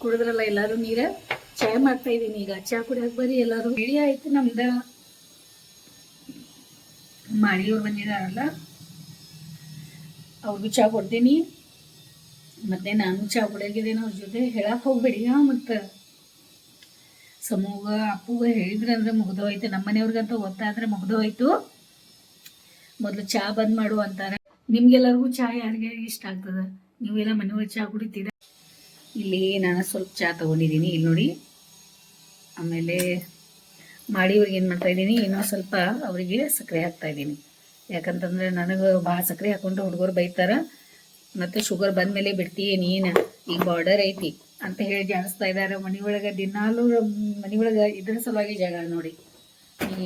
ಕುಡಿದ್ರಲ್ಲ ಎಲ್ಲಾರು ನೀರ? ಚಾಯ್ ಮಾಡ್ತಾ ಇದೀನಿ ಈಗ. ಚಾ ಕುಡಿಯಕ್ ಬರೀ ಎಲ್ಲಾರು. ರೆಡಿ ಆಯ್ತು ನಮ್ದ. ಮಾಡಿಯವ್ರು ಬಂದಿದಾರಲ್ಲ. ಅವ್ರಿಗೂ ಚಾ ಕೊಡ್ತೀನಿ. ಮತ್ತೆ ನಾನು ಚಾ ಕುಡಿಯಾಗಿದ್ದೇನೆ ಅವ್ರ ಜೊತೆ. ಹೇಳಕ್ಕೆ ಹೋಗ್ಬೇಡಿ. ಹಾಂ, ಮತ್ತ. ಸಮೂಹ, ಅಪ್ಪುಗ ಹೇಳಿದ್ರಂದ್ರೆ ಮುಗ್ದೋಯ್ತು. ನಮ್ಮ ಮನೆಯವ್ರಿಗಂತೂ ಗೊತ್ತಾದ್ರೆ ಮುಗ್ದೋಯ್ತು. ಮೊದಲು ಚಾ ಬಂದ್ ಮಾಡು ಅಂತಾರೆ. ನಿಮ್ಗೆಲ್ಲರಿಗೂ ಚಾ ಯಾರಿಗೆ ಇಷ್ಟ ಆಗ್ತದೆ? ನೀವೆಲ್ಲ ಮನೆಯೊಳಗೆ ಚಾ ಕುಡಿತೀರ? ಇಲ್ಲಿ ನಾನು ಸ್ವಲ್ಪ ಚಹಾ ತೊಗೊಂಡಿದ್ದೀನಿ. ಇಲ್ಲಿ ನೋಡಿ. ಆಮೇಲೆ ಮಾಡಿ ಇವ್ರಿಗೆ ಏನು ಮಾಡ್ತಾ ಇದ್ದೀನಿ, ಇನ್ನೂ ಸ್ವಲ್ಪ ಅವರಿಗೆ ಸಕ್ಕರೆ ಹಾಕ್ತಾ ಇದ್ದೀನಿ. ಯಾಕಂತಂದ್ರೆ ನನಗೆ ಭಾಳ ಸಕ್ಕರೆ ಹಾಕೊಂಡು ಹುಡುಗರು ಬೈತಾರ. ಮತ್ತೆ ಶುಗರ್ ಬಂದಮೇಲೆ ಬಿಡ್ತೀಯ ನೀನು? ಈಗ ಬಾರ್ಡರ್ ಐತಿ ಅಂತ ಹೇಳಿ ಜಾಡಿಸ್ತಾ ಇದ್ದಾರೆ ಮನೆಯೊಳಗೆ ದಿನಾಲೂ ಮನೆಯೊಳಗೆ ಇದ್ರ ಸಲುವಾಗಿ ಜಾಗ ನೋಡಿ.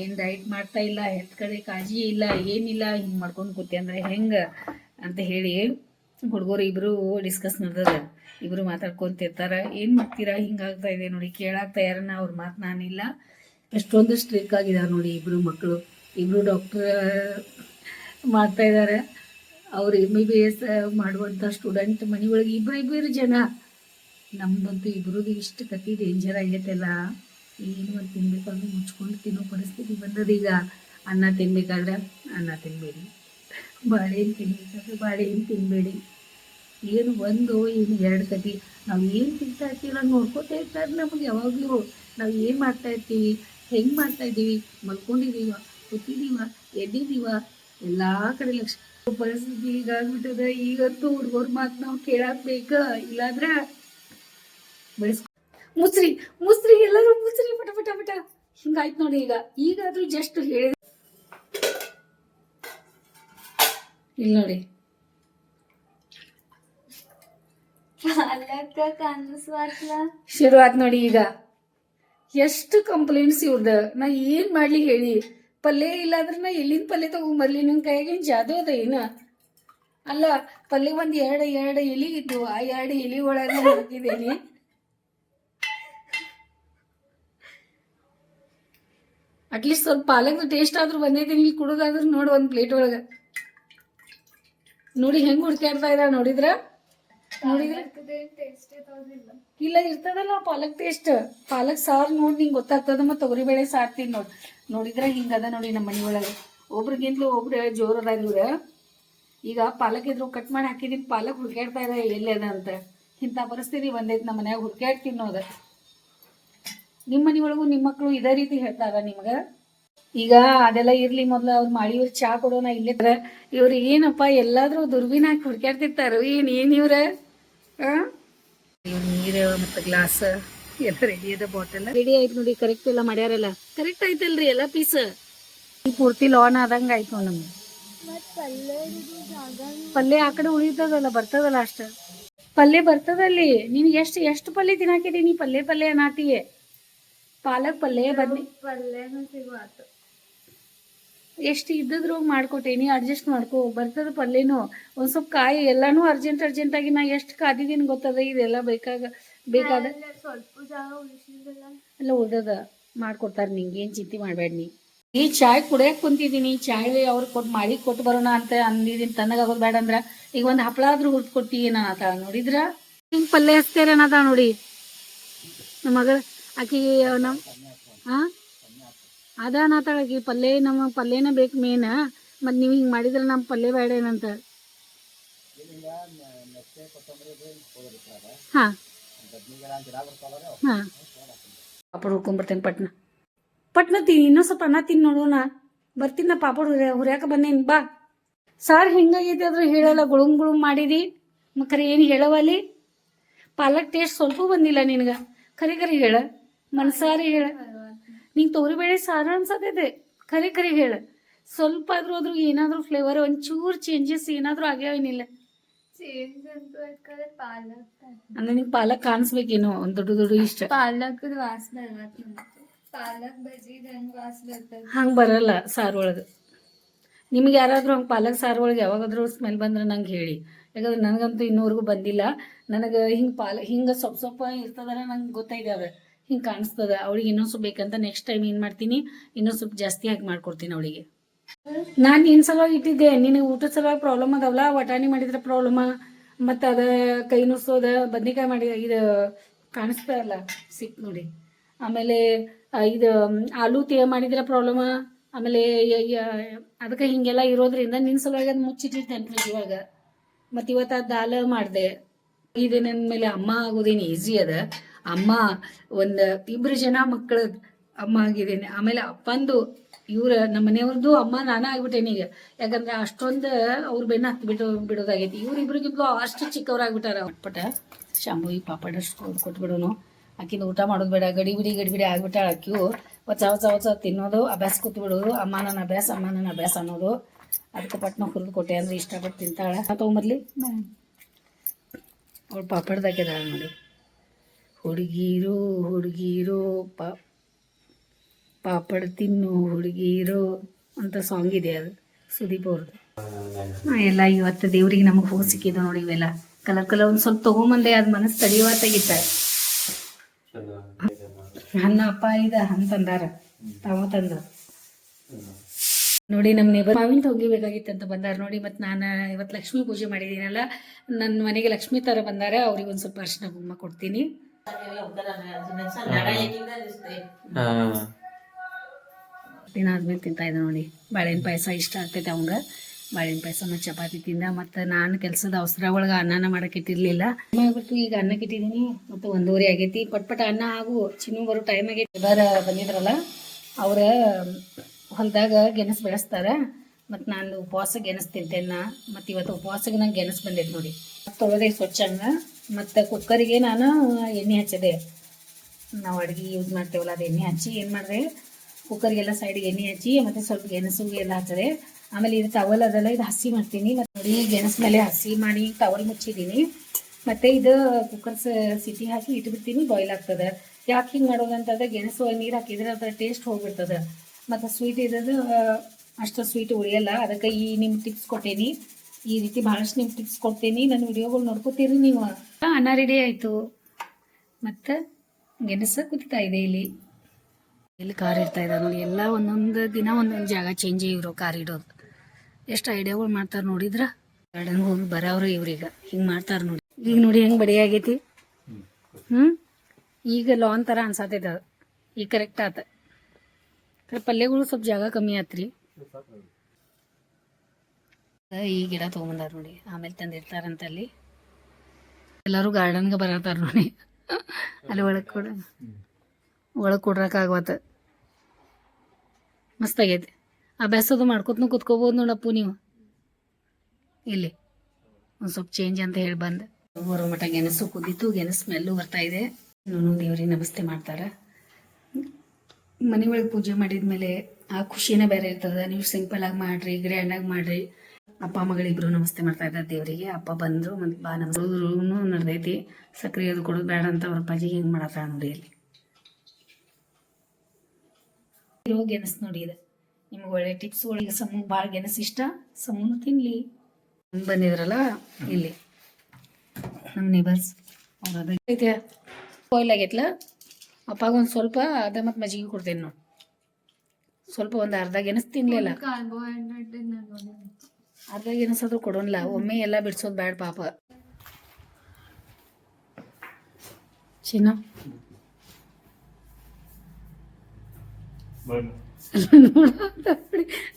ಏನು ಡಯಟ್ ಮಾಡ್ತಾ ಇಲ್ಲ ಹೆಲ್ತ್ ಕಡೆ ಕಾಳಜಿ ಇಲ್ಲ, ಏನಿಲ್ಲ, ಹಿಂಗೆ ಮಾಡ್ಕೊಂಡು ಕೂತಿ ಅಂದ್ರೆ ಹೆಂಗೆ ಅಂತ ಹೇಳಿ ಹುಡುಗರು ಇಬ್ಬರು ಡಿಸ್ಕಸ್ ನಡ್ದದ. ಇಬ್ರು ಮಾತಾಡ್ಕೊಂತಿರ್ತಾರ. ಏನು ಮಾಡ್ತೀರಾ? ಹಿಂಗಾಗ್ತಾ ಇದೆ ನೋಡಿ. ಕೇಳಾಕ್ ತಯಾರನ ಅವ್ರ ಮಾತು ನಾನಿಲ್ಲ. ಎಷ್ಟೊಂದು ಸ್ಟ್ರಿಕ್ ಆಗಿದ್ದಾರೆ ನೋಡಿ ಇಬ್ರು ಮಕ್ಕಳು ಇಬ್ರು ಡಾಕ್ಟರ್ ಮಾಡ್ತಾಯಿದ್ದಾರೆ ಅವರು ಎಂ ಬಿ ಬಿ ಎಸ್ ಮಾಡುವಂಥ ಸ್ಟೂಡೆಂಟ್ ಮನೆಯೊಳಗೆ ಇಬ್ಬರು ಇಬ್ಬರು ಜನ. ನಮ್ದಂತೂ ಇಬ್ರು ಇಷ್ಟು ಕತಿ ಡೇಂಜರ್ ಆಗೈತೆಲ್ಲ. ಏನು ಒಂದು ತಿನ್ಬೇಕಾದ್ರೆ ಮುಚ್ಕೊಂಡು ತಿನ್ನೋ ಪರಿಸ್ಥಿತಿ ಬಂದದ ಈಗ. ಅನ್ನ ತಿನ್ಬೇಕಾದ್ರೆ ಅನ್ನ ತಿನ್ನಬೇಡಿ ಬಾಳೆಹಣ್ಣು ತಿನ್ಬೇಕಾದ್ರೆ ಬಾಳೆಹಣ್ಣು ತಿನ್ನಬೇಡಿ ಏನು ಒಂದು, ಏನು ಎರಡು ಕತಿ ನಾವು ಏನು ತಿಂತಾ ಇರ್ತೀವಿ ನೋಡ್ಕೋತಾ ಇರ್ತಾರೆ ನಮಗೆ ಯಾವಾಗಲೂ. ನಾವು ಏನು ಮಾಡ್ತಾ ಇರ್ತೀವಿ, ಹೆಂಗೆ ಮಾಡ್ತಾ ಇದ್ದೀವಿ ಮಲ್ಕೊಂಡಿದೀವ ಕೂತಿದೀವ ಎದ್ದಿದೀವ ಎಲ್ಲಾ ಕಡೆ ಲಕ್ಷ. ಪರಿಸ್ಥಿತಿ ಹೀಗಾಗ್ಬಿಟ್ಟದ ಈಗಂತೂ ಹುಡುಗರ ಮಾತ್ ನಾವು ಕೇಳಾಕ್ ಬೇಕ ಇಲ್ಲಾಂದ್ರ ಬಯಸ್ ಮುಸ್ರಿ ಮುಸ್ರಿ ಎಲ್ಲರೂ ಮುಸ್ರಿ ಪಟ ಪಟ ಪಟ. ಹಿಂಗಾಯ್ತು ನೋಡಿ ಈಗ. ಈಗಾದ್ರೂ ಜಸ್ಟ್ ಹೇಳಿದ ಇಲ್ಲ ನೋಡಿ. ಶುರು ಆತ್ ನೋಡಿ ಈಗ. ಎಷ್ಟು ಕಂಪ್ಲೇಂಟ್ಸ್ ಇವ್ರದ. ನಾ ಏನ್ ಮಾಡ್ಲಿ ಹೇಳಿ. ಪಲ್ಯ ಇಲ್ಲ ಅಂದ್ರೆ ನಾ ಎಲ್ಲಿಂದ ಪಲ್ಯ ತಗೊಂಬರ್ಲಿ ನಿನ್ನ ಕೈಯಾಗೇನು ಜಾದು ಅದ ಏನ? ಅಲ್ಲ, ಪಲ್ಯ ಒಂದ್ ಎರಡು ಎರಡು ಎಲಿ ಇದ್ದು ಆ ಎರಡು ಎಲಿ ಒಳಗೆ ಹಾಕಿದ್ದೇನೆ ಅಟ್ಲೀಸ್ಟ್ ಸ್ವಲ್ಪ ಪಾಲಕ್ದು ಟೇಸ್ಟ್ ಆದ್ರೂ ಬಂದಿದ್ದೀನಿ. ಇಲ್ಲಿ ಕುಡೋದಾದ್ರೂ ನೋಡು ಒಂದು ಪ್ಲೇಟ್ ಒಳಗೆ. ನೋಡಿ ಹೆಂಗ್ ಹುಡ್ಕಾಡ್ತಾ ಇದ ನೋಡಿದ್ರ? ನೋಡಿದ್ರೆ? ಇಲ್ಲ, ಇರ್ತದಲ್ಲ ಪಾಲಕ್ ಟೇಸ್ಟ್ ಪಾಲಕ್ ಸಾರು ನೋಡಿ, ನಿಂಗೆ ಗೊತ್ತಾಗ್ತದ ಮತ್ತು ತೊಗರಿಬೇಳೆ ಸಾರ್ತೀನಿ ತಿನ್ ನೋಡಿ. ನೋಡಿದ್ರೆ ಹಿಂಗದ ನೋಡಿ ನಮ್ಮ ಮನೆಯೊಳಗೆ ಒಬ್ರಿಗಿಂತಲೂ ಒಬ್ರು ಜೋರ್ ಅದಾರ ಇವ್ರ. ಈಗ ಪಾಲಕ್ ಇದ್ರು ಕಟ್ ಮಾಡಿ ಹಾಕಿದೀನಿ, ಪಾಲಕ್ ಹುಡ್ಕ್ಯಾಡ್ತಾ ಇದೆ ಎಲ್ಲಿ ಅದ ಅಂತ. ಇಂಥ ಪರಿಸ್ಥಿತಿ ಬಂದೈತಿ ನಮ್ಮ ಮನ್ಯಾಗ, ಹುಡ್ಕ್ಯಾಡ್ ತಿನ್ನೋದ. ನಿಮ್ಮ ಮನೆಯೊಳಗೂ ನಿಮ್ಮ ಮಕ್ಕಳು ಇದೇ ರೀತಿ ಹೇಳ್ತಾರ ನಿಮ್ಗ? ಈಗ ಅದೆಲ್ಲ ಇರ್ಲಿ ಮೊದ್ಲು ಅವ್ರು ಮಾಡಿವ್ರ ಚಾ ಕೊಡೋಣ ಇಲ್ಲಿದ್ರ ಇವ್ರು ಏನಪ್ಪ ಎಲ್ಲಾದ್ರೂ ದುರ್ಬೀನ್ ಹಾಕಿ ಏನ್ ಏನ್ ಇವ್ರ? ಆ? ಇವ್ರು ನೀರು ಮತ್ತು ಗ್ಲಾಸ್. ಎಲ್ಲ ರೆಡಿ ಅದ ಬಾಟಲ್ ರೆಡಿ ಆಯ್ತು ನೋಡಿ ಕರೆಕ್ಟ್ ಎಲ್ಲ ಮಾಡ್ಯಾರಲ್ಲ. ಕರೆಕ್ಟ್ ಆಯ್ತಲ್ರಿ ಎಲ್ಲ ಪೀಸ್ ಪೂರ್ತಿ ಲಾನ್ ಆದಂಗ ಆಯ್ತು ನೋಡಿ ನಮ್ಗೆ ಪಲ್ಲೆ ಪಲ್ಯ ಆ ಕಡೆ ಉಳಿತದಲ್ಲ ಬರ್ತದಲ್ಲ ಅಷ್ಟ? ಪಲ್ಯ ಬರ್ತದಲ್ಲಿ ನಿನ್ಗೆ ಎಷ್ಟು ಎಷ್ಟು ಪಲ್ಯ ನೀ? ಪಲ್ಯ ಪಲ್ಯ ಅನ್ನತೀಯ ಪಾಲಕ್ ಪಲ್ಯ ಬನ್ನಿ ಪಲ್ಯನೂ ಸಿಗುವಾತು. ಎಷ್ಟು ಇದ್ದದ್ರು ಮಾಡ್ಕೊಟ್ಟೇನಿ ಅಡ್ಜಸ್ಟ್ ಮಾಡ್ಕೋ. ಬರ್ತದ ಪಲ್ಯನು. ಒಂದ್ ಸ್ವಲ್ಪ ಕಾಯಿ ಎಲ್ಲಾನು ಅರ್ಜೆಂಟ್ ಅರ್ಜೆಂಟ್ ಆಗಿ ನಾ ಎಷ್ಟು ಕಾದಿದೀನಿ ಗೊತ್ತದ? ಇದೆಲ್ಲ ಬೇಕಾಗ ಬೇಕಾದ ಅಲ್ಲ, ಸ್ವಲ್ಪ ಜಾಗ ಉಳಿಸಿದಲ್ಲ ಎಲ್ಲ ಉಳ್ದದ ಮಾಡ್ಕೊಡ್ತಾರೆ ನಿಂಗೆ ಏನು ಚಿಂತೆ ಮಾಡಬೇಡ ನೀ. ಈ ಚಾಯ್ ಕುಡಿಯಕ್ಕೆ ಕುಂತಿದ್ದೀನಿ ಚಾಯ್ ಅವ್ರು ಕೊಟ್ಟು ಮಾಡಿ ಕೊಟ್ಟು ಬರೋಣ ಅಂತ ಅಂದಿದ್ದೀನಿ ತಣ್ಣಗಾಗೋದು ಬೇಡ ಅಂದ್ರ. ಈಗ ಒಂದು ಹಪ್ಪಳ ಆದ್ರೂ ಹುರ್ದು ಕೊಟ್ಟಿ ಏನಾತ ನೋಡಿದ್ರ? ಹಿಂಗೆ ಪಲ್ಯ ಹಚ್ತೇರ ಅನ್ನದ ನೋಡಿ. ನಮ್ಮ ಮಗಳ ಆಕಿ ನಮ್ಮ ಹಾ ಅದ ಅನ್ನತಾಳ ಆಕಿ ಪಲ್ಯ ನಮ್ಮ ಪಲ್ಯನೇ ಬೇಕು ಮೇನ. ಮತ್ತು ನೀವು ಹಿಂಗೆ ಮಾಡಿದ್ರೆ ನಮ್ಮ ಪಲ್ಯ ಬೇಡ ಏನಂತ. ಹಾಂ. ಹಾಂ. ಪಾಪಡ್ ಹುಡ್ಕೊಂಬರ್ತೇನೆ ಪಟ್ನ. ಪಟ್ನ ತಿನ್, ಇನ್ನೊಂದ್ ಸ್ವಲ್ಪ ಅನ್ನ ತಿನ್ ನೋಡೋಣ ಬರ್ತೀನ ಪಾಪಡ್ ಹುರಿಯ, ಹುರಿಯಾಕ ಬಂದೇನಿ, ಬಾ. ಸಾರು ಹಿಂಗಾಗೈತಿ ಆದ್ರೆ ಹೇಳಲ್ಲ ಗುಳುಮ್ ಗುಳುಮ್ ಮಾಡಿದಿ. ಖರೆ ಏನು ಹೇಳವಲ್ಲಿ? ಪಾಲಕ್ ಟೇಸ್ಟ್ ಸ್ವಲ್ಪ ಬಂದಿಲ್ಲ ನಿನಗೆ. ಖರೆ ಖರೆ ಹೇಳ, ಮನ್ಸಾರಿ ಹೇಳ. ನಿಂಗೆ ತೊಗರಿಬೇಳೆ ಸಾರು ಅನ್ಸತೈತೆ. ಖರೆ ಖರೆ ಹೇಳ. ಸ್ವಲ್ಪ ಆದ್ರೂ ಅದ್ರ ಏನಾದ್ರೂ ಫ್ಲೇವರ್ ಒಂಚೂರು ಚೇಂಜಸ್ ಏನಾದ್ರೂ ಆಗ್ಯಾವೇನಿಲ್ಲ ಚೇಂಜ್ ಅಂತೂ ಯಾಕಂದ್ರೆ ಪಾಲಕ್ ಅಂದ್ರೆ ನಿಂಗೆ ಪಾಲಕ್ ಕಾಣಿಸ್ಬೇಕೇನೋ ಒಂದು ದೊಡ್ಡ ದೊಡ್ಡ ಇಷ್ಟ ಪಾಲಕದ ವಾಸನೆ ಪಾಲಕ್ ಬಜ್ಜಿ ಹೆಂಗ್ ವಾಸ ಬರ್ತದ ಹಂಗೆ ಬರಲ್ಲ ಸಾರು ಒಳಗೆ ನಿಮ್ಗೆ ಯಾರಾದರೂ ಹಂಗೆ ಪಾಲಕ್ ಸಾರು ಒಳಗೆ ಯಾವಾಗಾದ್ರೂ ಸ್ಮೆಲ್ ಬಂದ್ರೆ ನಂಗೆ ಹೇಳಿ ಯಾಕಂದ್ರೆ ನನಗಂತೂ ಇನ್ನೂವರೆಗೂ ಬಂದಿಲ್ಲ ನನಗೆ ಹಿಂಗೆ ಪಾಲಕ್ ಹಿಂಗೆ ಸೊಪ್ಪು ಸೊಪ್ಪ ಇರ್ತದಲ್ಲ ನಂಗೆ ಗೊತ್ತಾಯ್ತದ ಹಿಂಗೆ ಕಾಣಿಸ್ತದೆ ಅವಳಿಗೆ ಇನ್ನೊಂದು ಸ್ವಲ್ಪ ಬೇಕಂತ ನೆಕ್ಸ್ಟ್ ಟೈಮ್ ಏನು ಮಾಡ್ತೀನಿ ಇನ್ನೊಂದು ಸ್ವಲ್ಪ ಜಾಸ್ತಿ ಹಾಕಿ ಮಾಡ್ಕೊಡ್ತೀನಿ ಅವಳಿಗೆ ನಾನು ನಿನ್ನ ಸಲುವಾಗಿ ಇಟ್ಟಿದ್ದೆ. ನಿನಗೆ ಊಟದ ಸಲುವಾಗಿ ಪ್ರಾಬ್ಲಮ್ ಅದಾವಲ್ಲ ವಟಾಣಿ ಮಾಡಿದ್ರೆ ಪ್ರಾಬ್ಲಮ ಮತ್ತು ಅದ ಕೈ ನುಸೋದ, ಬದ್ನಿಕಾಯಿ ಮಾಡಿ ಇದು ಕಾಣಿಸ್ತದಲ್ಲ ಸಿಕ್ ನೋಡಿ. ಆಮೇಲೆ ಇದು ಆಲೂ ತೇ ಮಾಡಿದ್ರೆ ಪ್ರಾಬ್ಲಮ ಆಮೇಲೆ ಅದಕ್ಕೆ ಹಿಂಗೆಲ್ಲ ಇರೋದ್ರಿಂದ ನಿನ್ನ ಸಲುವಾಗಿ ಅದು ಮುಚ್ಚಿಟ್ಟಿರ್ತೇನೆ ಇವಾಗ ಮತ್ತು ಇವತ್ತು ಆ ದಾಲ್ ಮಾಡಿದೆ. ಇದು ನನ್ನ ಮೇಲೆ ಅಮ್ಮ ಆಗೋದೇನು ಈಸಿ ಅದ. ಅಮ್ಮ ಒಂದು ಇಬ್ಬರು ಜನ ಮಕ್ಕಳ ಅಮ್ಮ ಆಗಿದ್ದೇನೆ. ಆಮೇಲೆ ಅಪ್ಪಂದು ಇವ್ರ ನಮ್ಮ ಮನೆಯವ್ರದ್ದು ಅಮ್ಮ ನಾನೇ ಆಗ್ಬಿಟ್ಟೇನೆ ಈಗ. ಯಾಕಂದ್ರೆ ಅಷ್ಟೊಂದು ಅವ್ರ ಬೆನ್ನ ಹತ್ತು ಬಿಟ್ಟು ಬಿಡೋದಾಗೈತಿ. ಇವ್ರಿಬ್ರಿಗಿಂತಲೂ ಅಷ್ಟು ಚಿಕ್ಕವ್ರಾಗ್ಬಿಟ್ಟಾರ ಪಟ ಶಾಂಭವಿ ಪಾಪಡ್ ಅಷ್ಟು ಕೊಟ್ಬಿಡೋನು ಆಕಿನ ಊಟ ಮಾಡೋದು ಬೇಡ, ಗಡಿ ಬಿಡಿ ಗಡಿ ಬಿಡಿ ಆಗ್ಬಿಟ್ಟಾಳ ಅಕ್ಕಿ ಹೊಸ ಹೊಸ ಹೊಸ ತಿನ್ನೋದು, ಅಭ್ಯಾಸ ಕೂತ್ ಬಿಡೋದು, ಅಮ್ಮ ನನ್ನ ಅಭ್ಯಾಸ, ಅಮ್ಮ ನನ್ನ ಅಭ್ಯಾಸ ಅನ್ನೋದು. ಅದಕ್ಕೆ ಪಟ್ನ ಹುರಿದು ಕೊಟ್ಟೆ ಅಂದ್ರೆ ಇಷ್ಟಪಟ್ಟು ತಿಂತಾಳ. ತೊಗೊಂಬರ್ಲಿ ಅವಳು ಪಾಪಡ್ದಾಕಿದಾಳ ನೋಡಿ. ಹುಡುಗಿರು, ಹುಡುಗೀರು, ಪಾ ಪಾಪಡ್ ತಿನ್ನು ಹುಡುಗೀರು ಅಂತ ಸಾಂಗ್ ಇದೆ ಅದು, ಸುದೀಪ್ ಅವ್ರದ್ದು ಎಲ್ಲ ಇವತ್ತು ದೇವ್ರಿಗೆ ನಮಗೆ ಹೋಗಿ ಸಿಕ್ಕಿದ್ದು ನೋಡಿ ಇವೆಲ್ಲ. ಕಲರ್ ಕಲರ್ ಒಂದು ಸ್ವಲ್ಪ ತೊಗೊಂಬಂದೆ ಅದು ಮನಸ್ಸು ತಡೆಯುವ ತೆಗಿತ ನನ್ನ ಅಪ್ಪ ಇದ ಅಂತಂದಾರ ತಾವ ತಂದ ನೋಡಿ ನಮ್ಮ ನೇಬರ್ ಮಾವಿನ ಹೋಗಿಬೇಕಾಗಿತ್ತು ಅಂತ ಬಂದಾರ ನೋಡಿ ಮತ್ತು ನಾನು ಇವತ್ತು ಲಕ್ಷ್ಮೀ ಪೂಜೆ ಮಾಡಿದ್ದೀನಲ್ಲ ನನ್ನ ಮನೆಗೆ ಲಕ್ಷ್ಮೀ ಥರ ಬಂದಾರ, ಅವ್ರಿಗೆ ಒಂದು ಸ್ವಲ್ಪ ಅರ್ಶಿನ ಕುಂಕುಮ ಕೊಡ್ತೀನಿ. ದಿನ ಆದ್ಮೇಲೆ ತಿಂತಾ ಇದ್ದ ನೋಡಿ. ಬಾಳೆಹಣ್ಣು ಪಾಯಸ ಇಷ್ಟ ಆಗ್ತೈತೆ ಅವಂಗ. ಬಾಳೆಹಣ್ಣು ಪಾಯಸನ ಚಪಾತಿ ತಿಂದ, ಮತ್ತು ನಾನು ಕೆಲಸದ ಅವಸರ ಒಳಗೆ ಅನ್ನನ ಮಾಡಕ್ಕೆ ಇಟ್ಟಿರಲಿಲ್ಲ. ಆಗ್ಬಿಟ್ಟು ಈಗ ಅನ್ನಕ್ಕೆ ಇಟ್ಟಿದ್ದೀನಿ. ಮತ್ತು ಒಂದೂವರೆ ಆಗೈತಿ. ಪಟ್ ಪಟ ಅನ್ನ ಹಾಗೂ ಚಿನ್ನು ಬರೋ ಟೈಮ್ ಆಗೈತಿ. ಬರ ಬಂದಿದ್ರಲ್ಲ, ಅವ್ರ ಹೊಲದಾಗ ಗೆಣಸು ಬೆಳೆಸ್ತಾರೆ. ಮತ್ತು ನಾನು ಉಪವಾಸ ಗೆಣಸು ತಿಂತೇನೆ ಮತ್ತು ಇವತ್ತು ಉಪವಾಸಕ್ಕೆ ನಂಗೆ ಗೆಣಸು ಬಂದೈತೆ ನೋಡಿ. ತೊಳೆದೆ ಸ್ವಚ್ಛಂಗ ಮತ್ತು ಕುಕ್ಕರಿಗೆ ನಾನು ಎಣ್ಣೆ ಹಚ್ಚಿದೆ. ನಾವು ಅಡುಗೆ ಯೂಸ್ ಮಾಡ್ತೇವಲ್ಲ, ಅದು ಎಣ್ಣೆ ಹಚ್ಚಿ ಏನು ಮಾಡಿದೆ ಕುಕ್ಕರ್ಗೆಲ್ಲ ಸೈಡ್ಗೆ ಎಣ್ಣೆ ಹಚ್ಚಿ ಮತ್ತು ಸ್ವಲ್ಪ ಗೆಣಸು ಎಲ್ಲ ಹಾಕ್ತದೆ ಆಮೇಲೆ ಇದು ಟವಲ್ ಅದೆಲ್ಲ ಇದು ಹಸಿ ಮಾಡ್ತೀನಿ. ಮತ್ತೆ ನೋಡಿ ಗೆಣಸು ಮೇಲೆ ಹಸಿ ಮಾಡಿ ಟವಲ್ ಮುಚ್ಚಿದ್ದೀನಿ. ಮತ್ತೆ ಇದು ಕುಕ್ಕರ್ ಸಿಟಿ ಹಾಕಿ ಇಟ್ಬಿಡ್ತೀನಿ ಬಾಯ್ಲ್ ಆಗ್ತದೆ. ಯಾಕೆ ಹಿಂಗೆ ಮಾಡೋದಂತಂದ್ರೆ ಗೆಣಸು ನೀರು ಹಾಕಿದ್ರೆ ಅದರ ಟೇಸ್ಟ್ ಹೋಗ್ಬಿಡ್ತದೆ. ಮತ್ತು ಸ್ವೀಟ್ ಇದ್ದದ್ದು ಅಷ್ಟು ಸ್ವೀಟ್ ಉಳಿಯಲ್ಲ. ಅದಕ್ಕೆ ಈ ನಿಮ್ಮ ಟಿಪ್ಸ್ ಕೊಟ್ಟೇನಿ. ಈ ರೀತಿ ಭಾಳಷ್ಟು ನಿಮ್ಮ ಟಿಪ್ಸ್ ಕೊಡ್ತೀನಿ. ನನ್ನ ವಿಡಿಯೋಗಳು ನೋಡ್ಕೋತೀರಿ ನೀವು. ಅನ್ನ ರೆಡಿ ಆಯಿತು. ಮತ್ತು ಗೆಣಸು ಕುದಿತಾ ಇದೆ ಇಲ್ಲಿ. ಇಲ್ಲಿ ಕಾರ್ ಇಡ್ತಾ ಇದ್ದಾರೆ ನೋಡಿ, ಎಲ್ಲ ಒಂದೊಂದು ದಿನ ಒಂದೊಂದು ಜಾಗ ಚೇಂಜ್ ಇವರು ಕಾರ್ ಇಡೋದು ಎಷ್ಟು ಐಡಿಯಾಗಳು ಮಾಡ್ತಾರೆ ನೋಡಿದ್ರ ಗಾರ್ಡನ್ಗೆ ಹೋಗಿ ಬರೋರು ಇವ್ರೀಗ. ಹಿಂಗೆ ಮಾಡ್ತಾರೆ ನೋಡಿ. ಈಗ ನೋಡಿ ಹೆಂಗೆ ಬಡಿ ಆಗೈತಿ? ಹ್ಞೂ ಈಗ ಲಾನ್ ಥರ ಅನ್ಸಾತೈತೆ ಅದು. ಈಗ ಕರೆಕ್ಟ್ ಆತ. ಪಲ್ಯಗಳು ಸ್ವಲ್ಪ ಜಾಗ ಕಮ್ಮಿ ಆತ್ರಿ. ಈ ಗಿಡ ತೊಗೊಂಬಂದಾರ ನೋಡಿ. ಆಮೇಲೆ ತಂದಿರ್ತಾರಂತ ಅಲ್ಲಿ ಎಲ್ಲರೂ ಗಾರ್ಡನ್ಗೆ ಬರತ್ತಾರ ನೋಡಿ. ಅಲ್ಲಿ ಒಳಗೆ ಕೊಡ ಒಳಗೆ ಕೊಡ್ರಕ್ಕಾಗವತ್ತ ಮಸ್ತ್ ಆಗೈತಿ ಅಭ್ಯಾಸ ಅದು ಮಾಡ್ಕೊತ್ನು ಕುತ್ಕೋಬೋದು ನೋಡಪ್ಪು ನೀವು. ಇಲ್ಲಿ. ಒಂದು ಸ್ವಲ್ಪ ಚೇಂಜ್ ಅಂತ ಹೇಳಿ ಬಂದು. ಬರೋ ಮಟ ಗೆಣಸು ಕುದಿತು, ಗೆಣಸು ಸ್ಮೆಲ್ಲು ಬರ್ತಾ ಇದೆ. ನಾನು ದೇವ್ರಿಗೆ ನಮಸ್ತೆ ಮಾಡ್ತಾರೆ. ಮನೆ ಒಳಗೆ ಪೂಜೆ ಮಾಡಿದ್ಮೇಲೆ ಆ ಖುಷಿನೇ ಬೇರೆ ಇರ್ತದೆ. ನೀವು ಸಿಂಪಲ್ ಆಗಿ ಮಾಡ್ರಿ ಗ್ರ್ಯಾಂಡ್ ಆಗಿ ಮಾಡ್ರಿ. ಅಪ್ಪ, ಮಗಳಿಬ್ರು ನಮಸ್ತೆ ಮಾಡ್ತಾ ಇದ್ದಾರೆ ದೇವರಿಗೆ. ಅಪ್ಪ ಬಂದರು ಮತ್ತು ಬಾ ನಮಸ್ತೆ. ನಡೆದೈತಿ. ಸಕ್ರೆ ಅದು ಕೊಡೋದು ಬೇಡ ಅಂತ ಅವ್ರ ಅಪ್ಪಾಜಿಗೆ ಹಿಂಗೆ ಮಾಡತ್ತ ನೋಡಿ ಇಲ್ಲಿ. ಇರೋ ಗೆಣಸ್ ನೋಡಿ ಇದು. ನಿಮ್ಗೆ ಒಳ್ಳೆ ಟಿಪ್ಸ್ ಒಳಗೆ ಸಮೂಹ ಭಾಳ ಗೆಣಸ್ ಇಷ್ಟ. ಸಮೂನು ತಿನ್ಲಿ. ಬಂದಿದ್ರಲ್ಲ ಇಲ್ಲಿ. ನಮ್ಮ ನೇಬರ್ಸ್ ಅವ್ರು ಅದ. ಐತೆ ಬಾಯ್ಲ್ ಆಗೈತ್ಲ? ಅಪ್ಪಾಗ ಒಂದು ಸ್ವಲ್ಪ ಅದ ಮತ್ತು ಮಜ್ಜಿಗೆ ಕೊಡ್ತೇನೆ ನೋಡಿ. ಸ್ವಲ್ಪ ಒಂದು ಅರ್ಧ ಗೆಣಸ್ ತಿನ್ಲಿಲ್ಲ ಅರ್ಧ ಗೆಣಸಾದ್ರೂ ಕೊಡೋನ್ಲ ಒಮ್ಮೆ ಎಲ್ಲ ಬಿಡ್ಸೋದು ಬ್ಯಾಡ ಪಾಪ. ಚಿನ್ನ ಬಾಯ್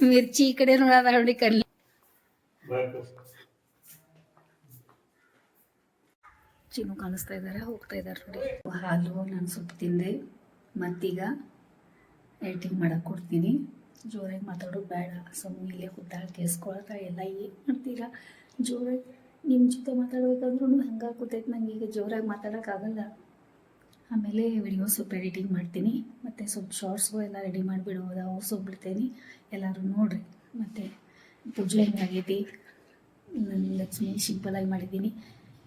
ಮಿರ್ಚಿ ಈ ಕಡೆ ನೋಡದ ನೋಡಿ ಕಲ್ಲಿ ಚಿನ್ನು ಕಾಣಿಸ್ತಾ ಇದಾರೆ ಹೋಗ್ತಾ ಇದಾರೆ ನೋಡಿ. ಹಾಲು ನಾನು ಸ್ವಲ್ಪ ತಿಂದೆ ಮತ್ತೀಗ ಎಡಿಟಿಂಗ್ ಮಾಡಕ್ಕೆ ಕೊಡ್ತೀನಿ. ಜೋರಾಗಿ ಮಾತಾಡೋದು ಬೇಡ ಸುಮ್ಮನೆ ಇಲ್ಲೇ ಕೂತಾಳ ಕೇಸ್ಕೊಳ್ತಾ ಎಲ್ಲ ಏನು ಮಾಡ್ತೀರಾ? ಜೋರಾಗಿ ನಿಮ್ಮ ಜೊತೆ ಮಾತಾಡ್ಬೇಕಂದ್ರೂ ಹಂಗೆ ಕೂತೈತೆ ನಂಗೆ ಈಗ ಜೋರಾಗಿ ಮಾತಾಡೋಕ್ಕಾಗಲ್ಲ ಆಮೇಲೆ ವಿಡಿಯೋ ಸ್ವಲ್ಪ ಎಡಿಟಿಂಗ್ ಮಾಡ್ತೀನಿ. ಮತ್ತು ಸ್ವಲ್ಪ ಶಾರ್ಟ್ಸ್ಗೂ ಎಲ್ಲ ರೆಡಿ ಸ್ವಲ್ಪ ಬಿಡ್ತೀನಿ. ಎಲ್ಲರೂ ನೋಡಿರಿ. ಮತ್ತು ಪೂಜೆ ಹೆಂಗಾಗೈತಿ ನನ್ನ ಲಕ್ಷ್ಮಿ ಸಿಂಪಲಾಗಿ ಮಾಡಿದ್ದೀನಿ.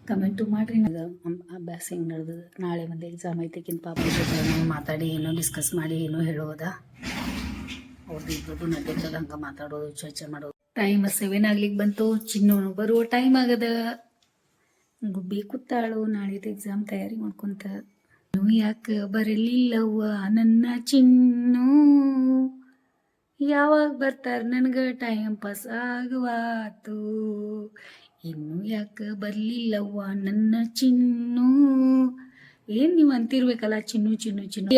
ಕಮೆಂಟು ಮಾಡಿರಿ. ನಾನು ಅಭ್ಯಾಸ ಹೆಂಗೆ ನಡೆದು ನಾಳೆ ಒಂದು ಎಕ್ಸಾಮ್ ಐತೆಕ್ಕಿಂತ ಪಾಪ ಜೊತೆ ಮಾತಾಡಿ ಏನೋ ಡಿಸ್ಕಸ್ ಮಾಡಿ ಏನೋ ಹೇಳೋದಾ. ಅವ್ರದ್ದು ಇಬ್ಬರದು ನಡೀತದ ಹಂಗೆ ಮಾತಾಡೋದು ಚರ್ಚೆ ಮಾಡೋದು. ಟೈಮ್ ಸೆವೆನ್ ಆಗ್ಲಿಕ್ಕೆ ಬಂತು. ಚಿನ್ನೋನು ಬರುವ ಟೈಮ್ ಆಗದ. ಗುಬ್ಬಿ ಕೂತಾಳು. ನಾಳಿದ್ದು ಎಕ್ಸಾಮ್ ತಯಾರಿ ಮಾಡ್ಕೊಂತ ಯಾಕೆ ಬರಲಿಲ್ಲವ್ವ? ನನ್ನ ಚಿನ್ನು. ಯಾವಾಗ ಬರ್ತಾರ? ನನಗೆ ಟೈಮ್ ಪಾಸ್ ಆಗುವಾತು. ಇನ್ನು ಯಾಕೆ ಬರಲಿಲ್ಲವ್ವ? ನನ್ನ ಚಿನ್ನು. ಏನು ನೀವು ಅಂತಿರ್ಬೇಕಲ್ಲ ಚಿನ್ನು ಚಿನ್ನು ಚಿನ್ನು.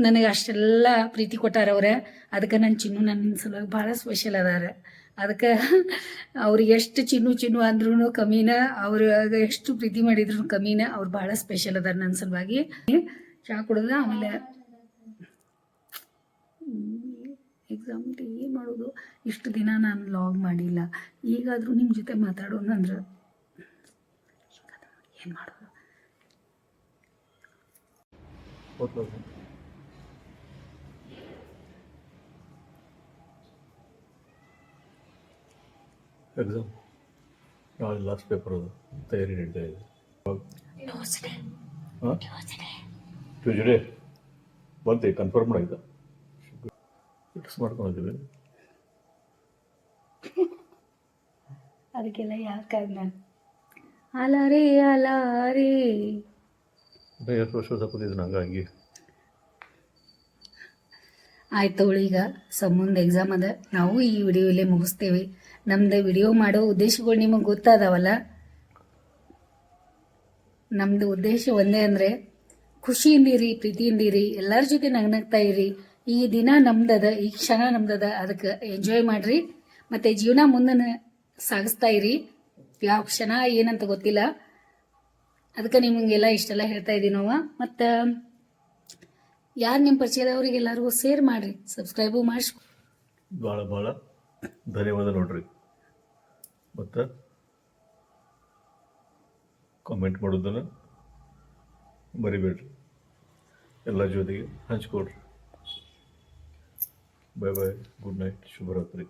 ನನಗೆ ಅಷ್ಟೆಲ್ಲ ಪ್ರೀತಿ ಕೊಟ್ಟಾರ ಅವ್ರ. ಅದಕ್ಕೆ ನನ್ನ ಚಿನ್ನು ನನ್ನ ಸಲುವಾಗಿ ಭಾಳ ಸ್ಪೆಷಲ್ ಅದಾರ. ಅದಕ್ಕೆ ಅವ್ರಿಗೆ ಎಷ್ಟು ಚಿನ್ನು ಚಿನ್ನು ಅಂದ್ರೂ ಕಮ್ಮಿನ ಅವ್ರಾಗ ಎಷ್ಟು ಪ್ರೀತಿ ಮಾಡಿದ್ರು ಕಮ್ಮಿನ ಅವ್ರು ಭಾಳ ಸ್ಪೆಷಲ್ ಅದಾರ ನನ್ನ ಸಲುವಾಗಿ. ಚಹಾ ಕುಡಿದ, ಆಮೇಲೆ ಎಕ್ಸಾಮ್ ಏನು ಮಾಡೋದು? ಇಷ್ಟು ದಿನ ನಾನು ಲಾಗ್ ಮಾಡಿಲ್ಲ. ಈಗಾದರೂ ನಿಮ್ಮ ಜೊತೆ ಮಾತಾಡೋಣ ಅಂದ್ರೆ ಏನು ಮಾಡೋದು? ಎಕ್ಸಾಮ್ ನಾಳೆ ಲಾಸ್ಟ್ ಪೇಪರ್ ಅದು. ತಯಾರಿ ನಡೀತಾ ಇದೆ. ಟ್ಯೂಸ್ಡೇ ಬಂತೆ ಕನ್ಫರ್ಮ್ ಆಗಿದೆ ಫಿಕ್ಸ್ ಮಾಡ್ಕೊಂಡಿದ್ದೀವಿ ಅದಕ್ಕೆಲ್ಲ ಯಾಕಾಗ ಅಲಾರೇ ಅಲಾರೇ. ಇನ್ನು ಎಷ್ಟು ವರ್ಷ ತಪ್ಪಿದ್ದು ಹಂಗಾಗಿ. ಆಯ್ತು ಈಗ. ಸಂಬಂಧ ಎಕ್ಸಾಮ್ ಅದ. ನಾವು ಈ ವಿಡಿಯೋ ಇಲ್ಲೇ ಮುಗಿಸ್ತೇವೆ. ನಮ್ದು ವಿಡಿಯೋ ಮಾಡೋ ಉದ್ದೇಶಗಳು ನಿಮಗೆ ಗೊತ್ತಾದವಲ್ಲ? ನಮ್ದು ಉದ್ದೇಶ ಒಂದೇ ಅಂದರೆ ಖುಷಿಯಿಂದಿರಿ ಪ್ರೀತಿಯಿಂದಿರಿ ಎಲ್ಲರ ಜೊತೆ ನಗ್ನಗ್ತಾ ಇರಿ. ಈ ದಿನ ನಮ್ದದ, ಈ ಕ್ಷಣ ನಮ್ದದ, ಅದಕ್ಕೆ ಎಂಜಾಯ್ ಮಾಡ್ರಿ. ಮತ್ತು ಜೀವನ ಮುಂದನ ಸಾಗಿಸ್ತಾ ಇರಿ. ಯಾವ ಕ್ಷಣ, ಏನಂತ ಗೊತ್ತಿಲ್ಲ. ಅದಕ್ಕೆ ನಿಮಗೆಲ್ಲ ಇಷ್ಟೆಲ್ಲ ಹೇಳ್ತಾ ಇದ್ದೀವಿ ನಾವು. ಮತ್ತು, ಯಾರು ನಿಮ್ಮ ಪರಿಚಯದವ್ರಿಗೆ ಎಲ್ಲರಿಗೂ ಶೇರ್ ಮಾಡಿರಿ. ಸಬ್ಸ್ಕ್ರೈಬು ಮಾಡಿಸ್. ಭಾಳ ಭಾಳ ಧನ್ಯವಾದ ನೋಡ್ರಿ. ಮತ್ತು ಕಾಮೆಂಟ್ ಮಾಡೋದನ್ನು ಮರಿಬೇಡ್ರಿ. ಎಲ್ಲ ಜೊತೆಗೆ ಹಂಚ್ಕೊಡ್ರಿ ಬಾಯ್ ಬಾಯ್ ಗುಡ್ ನೈಟ್ ಶುಭರಾತ್ರಿ.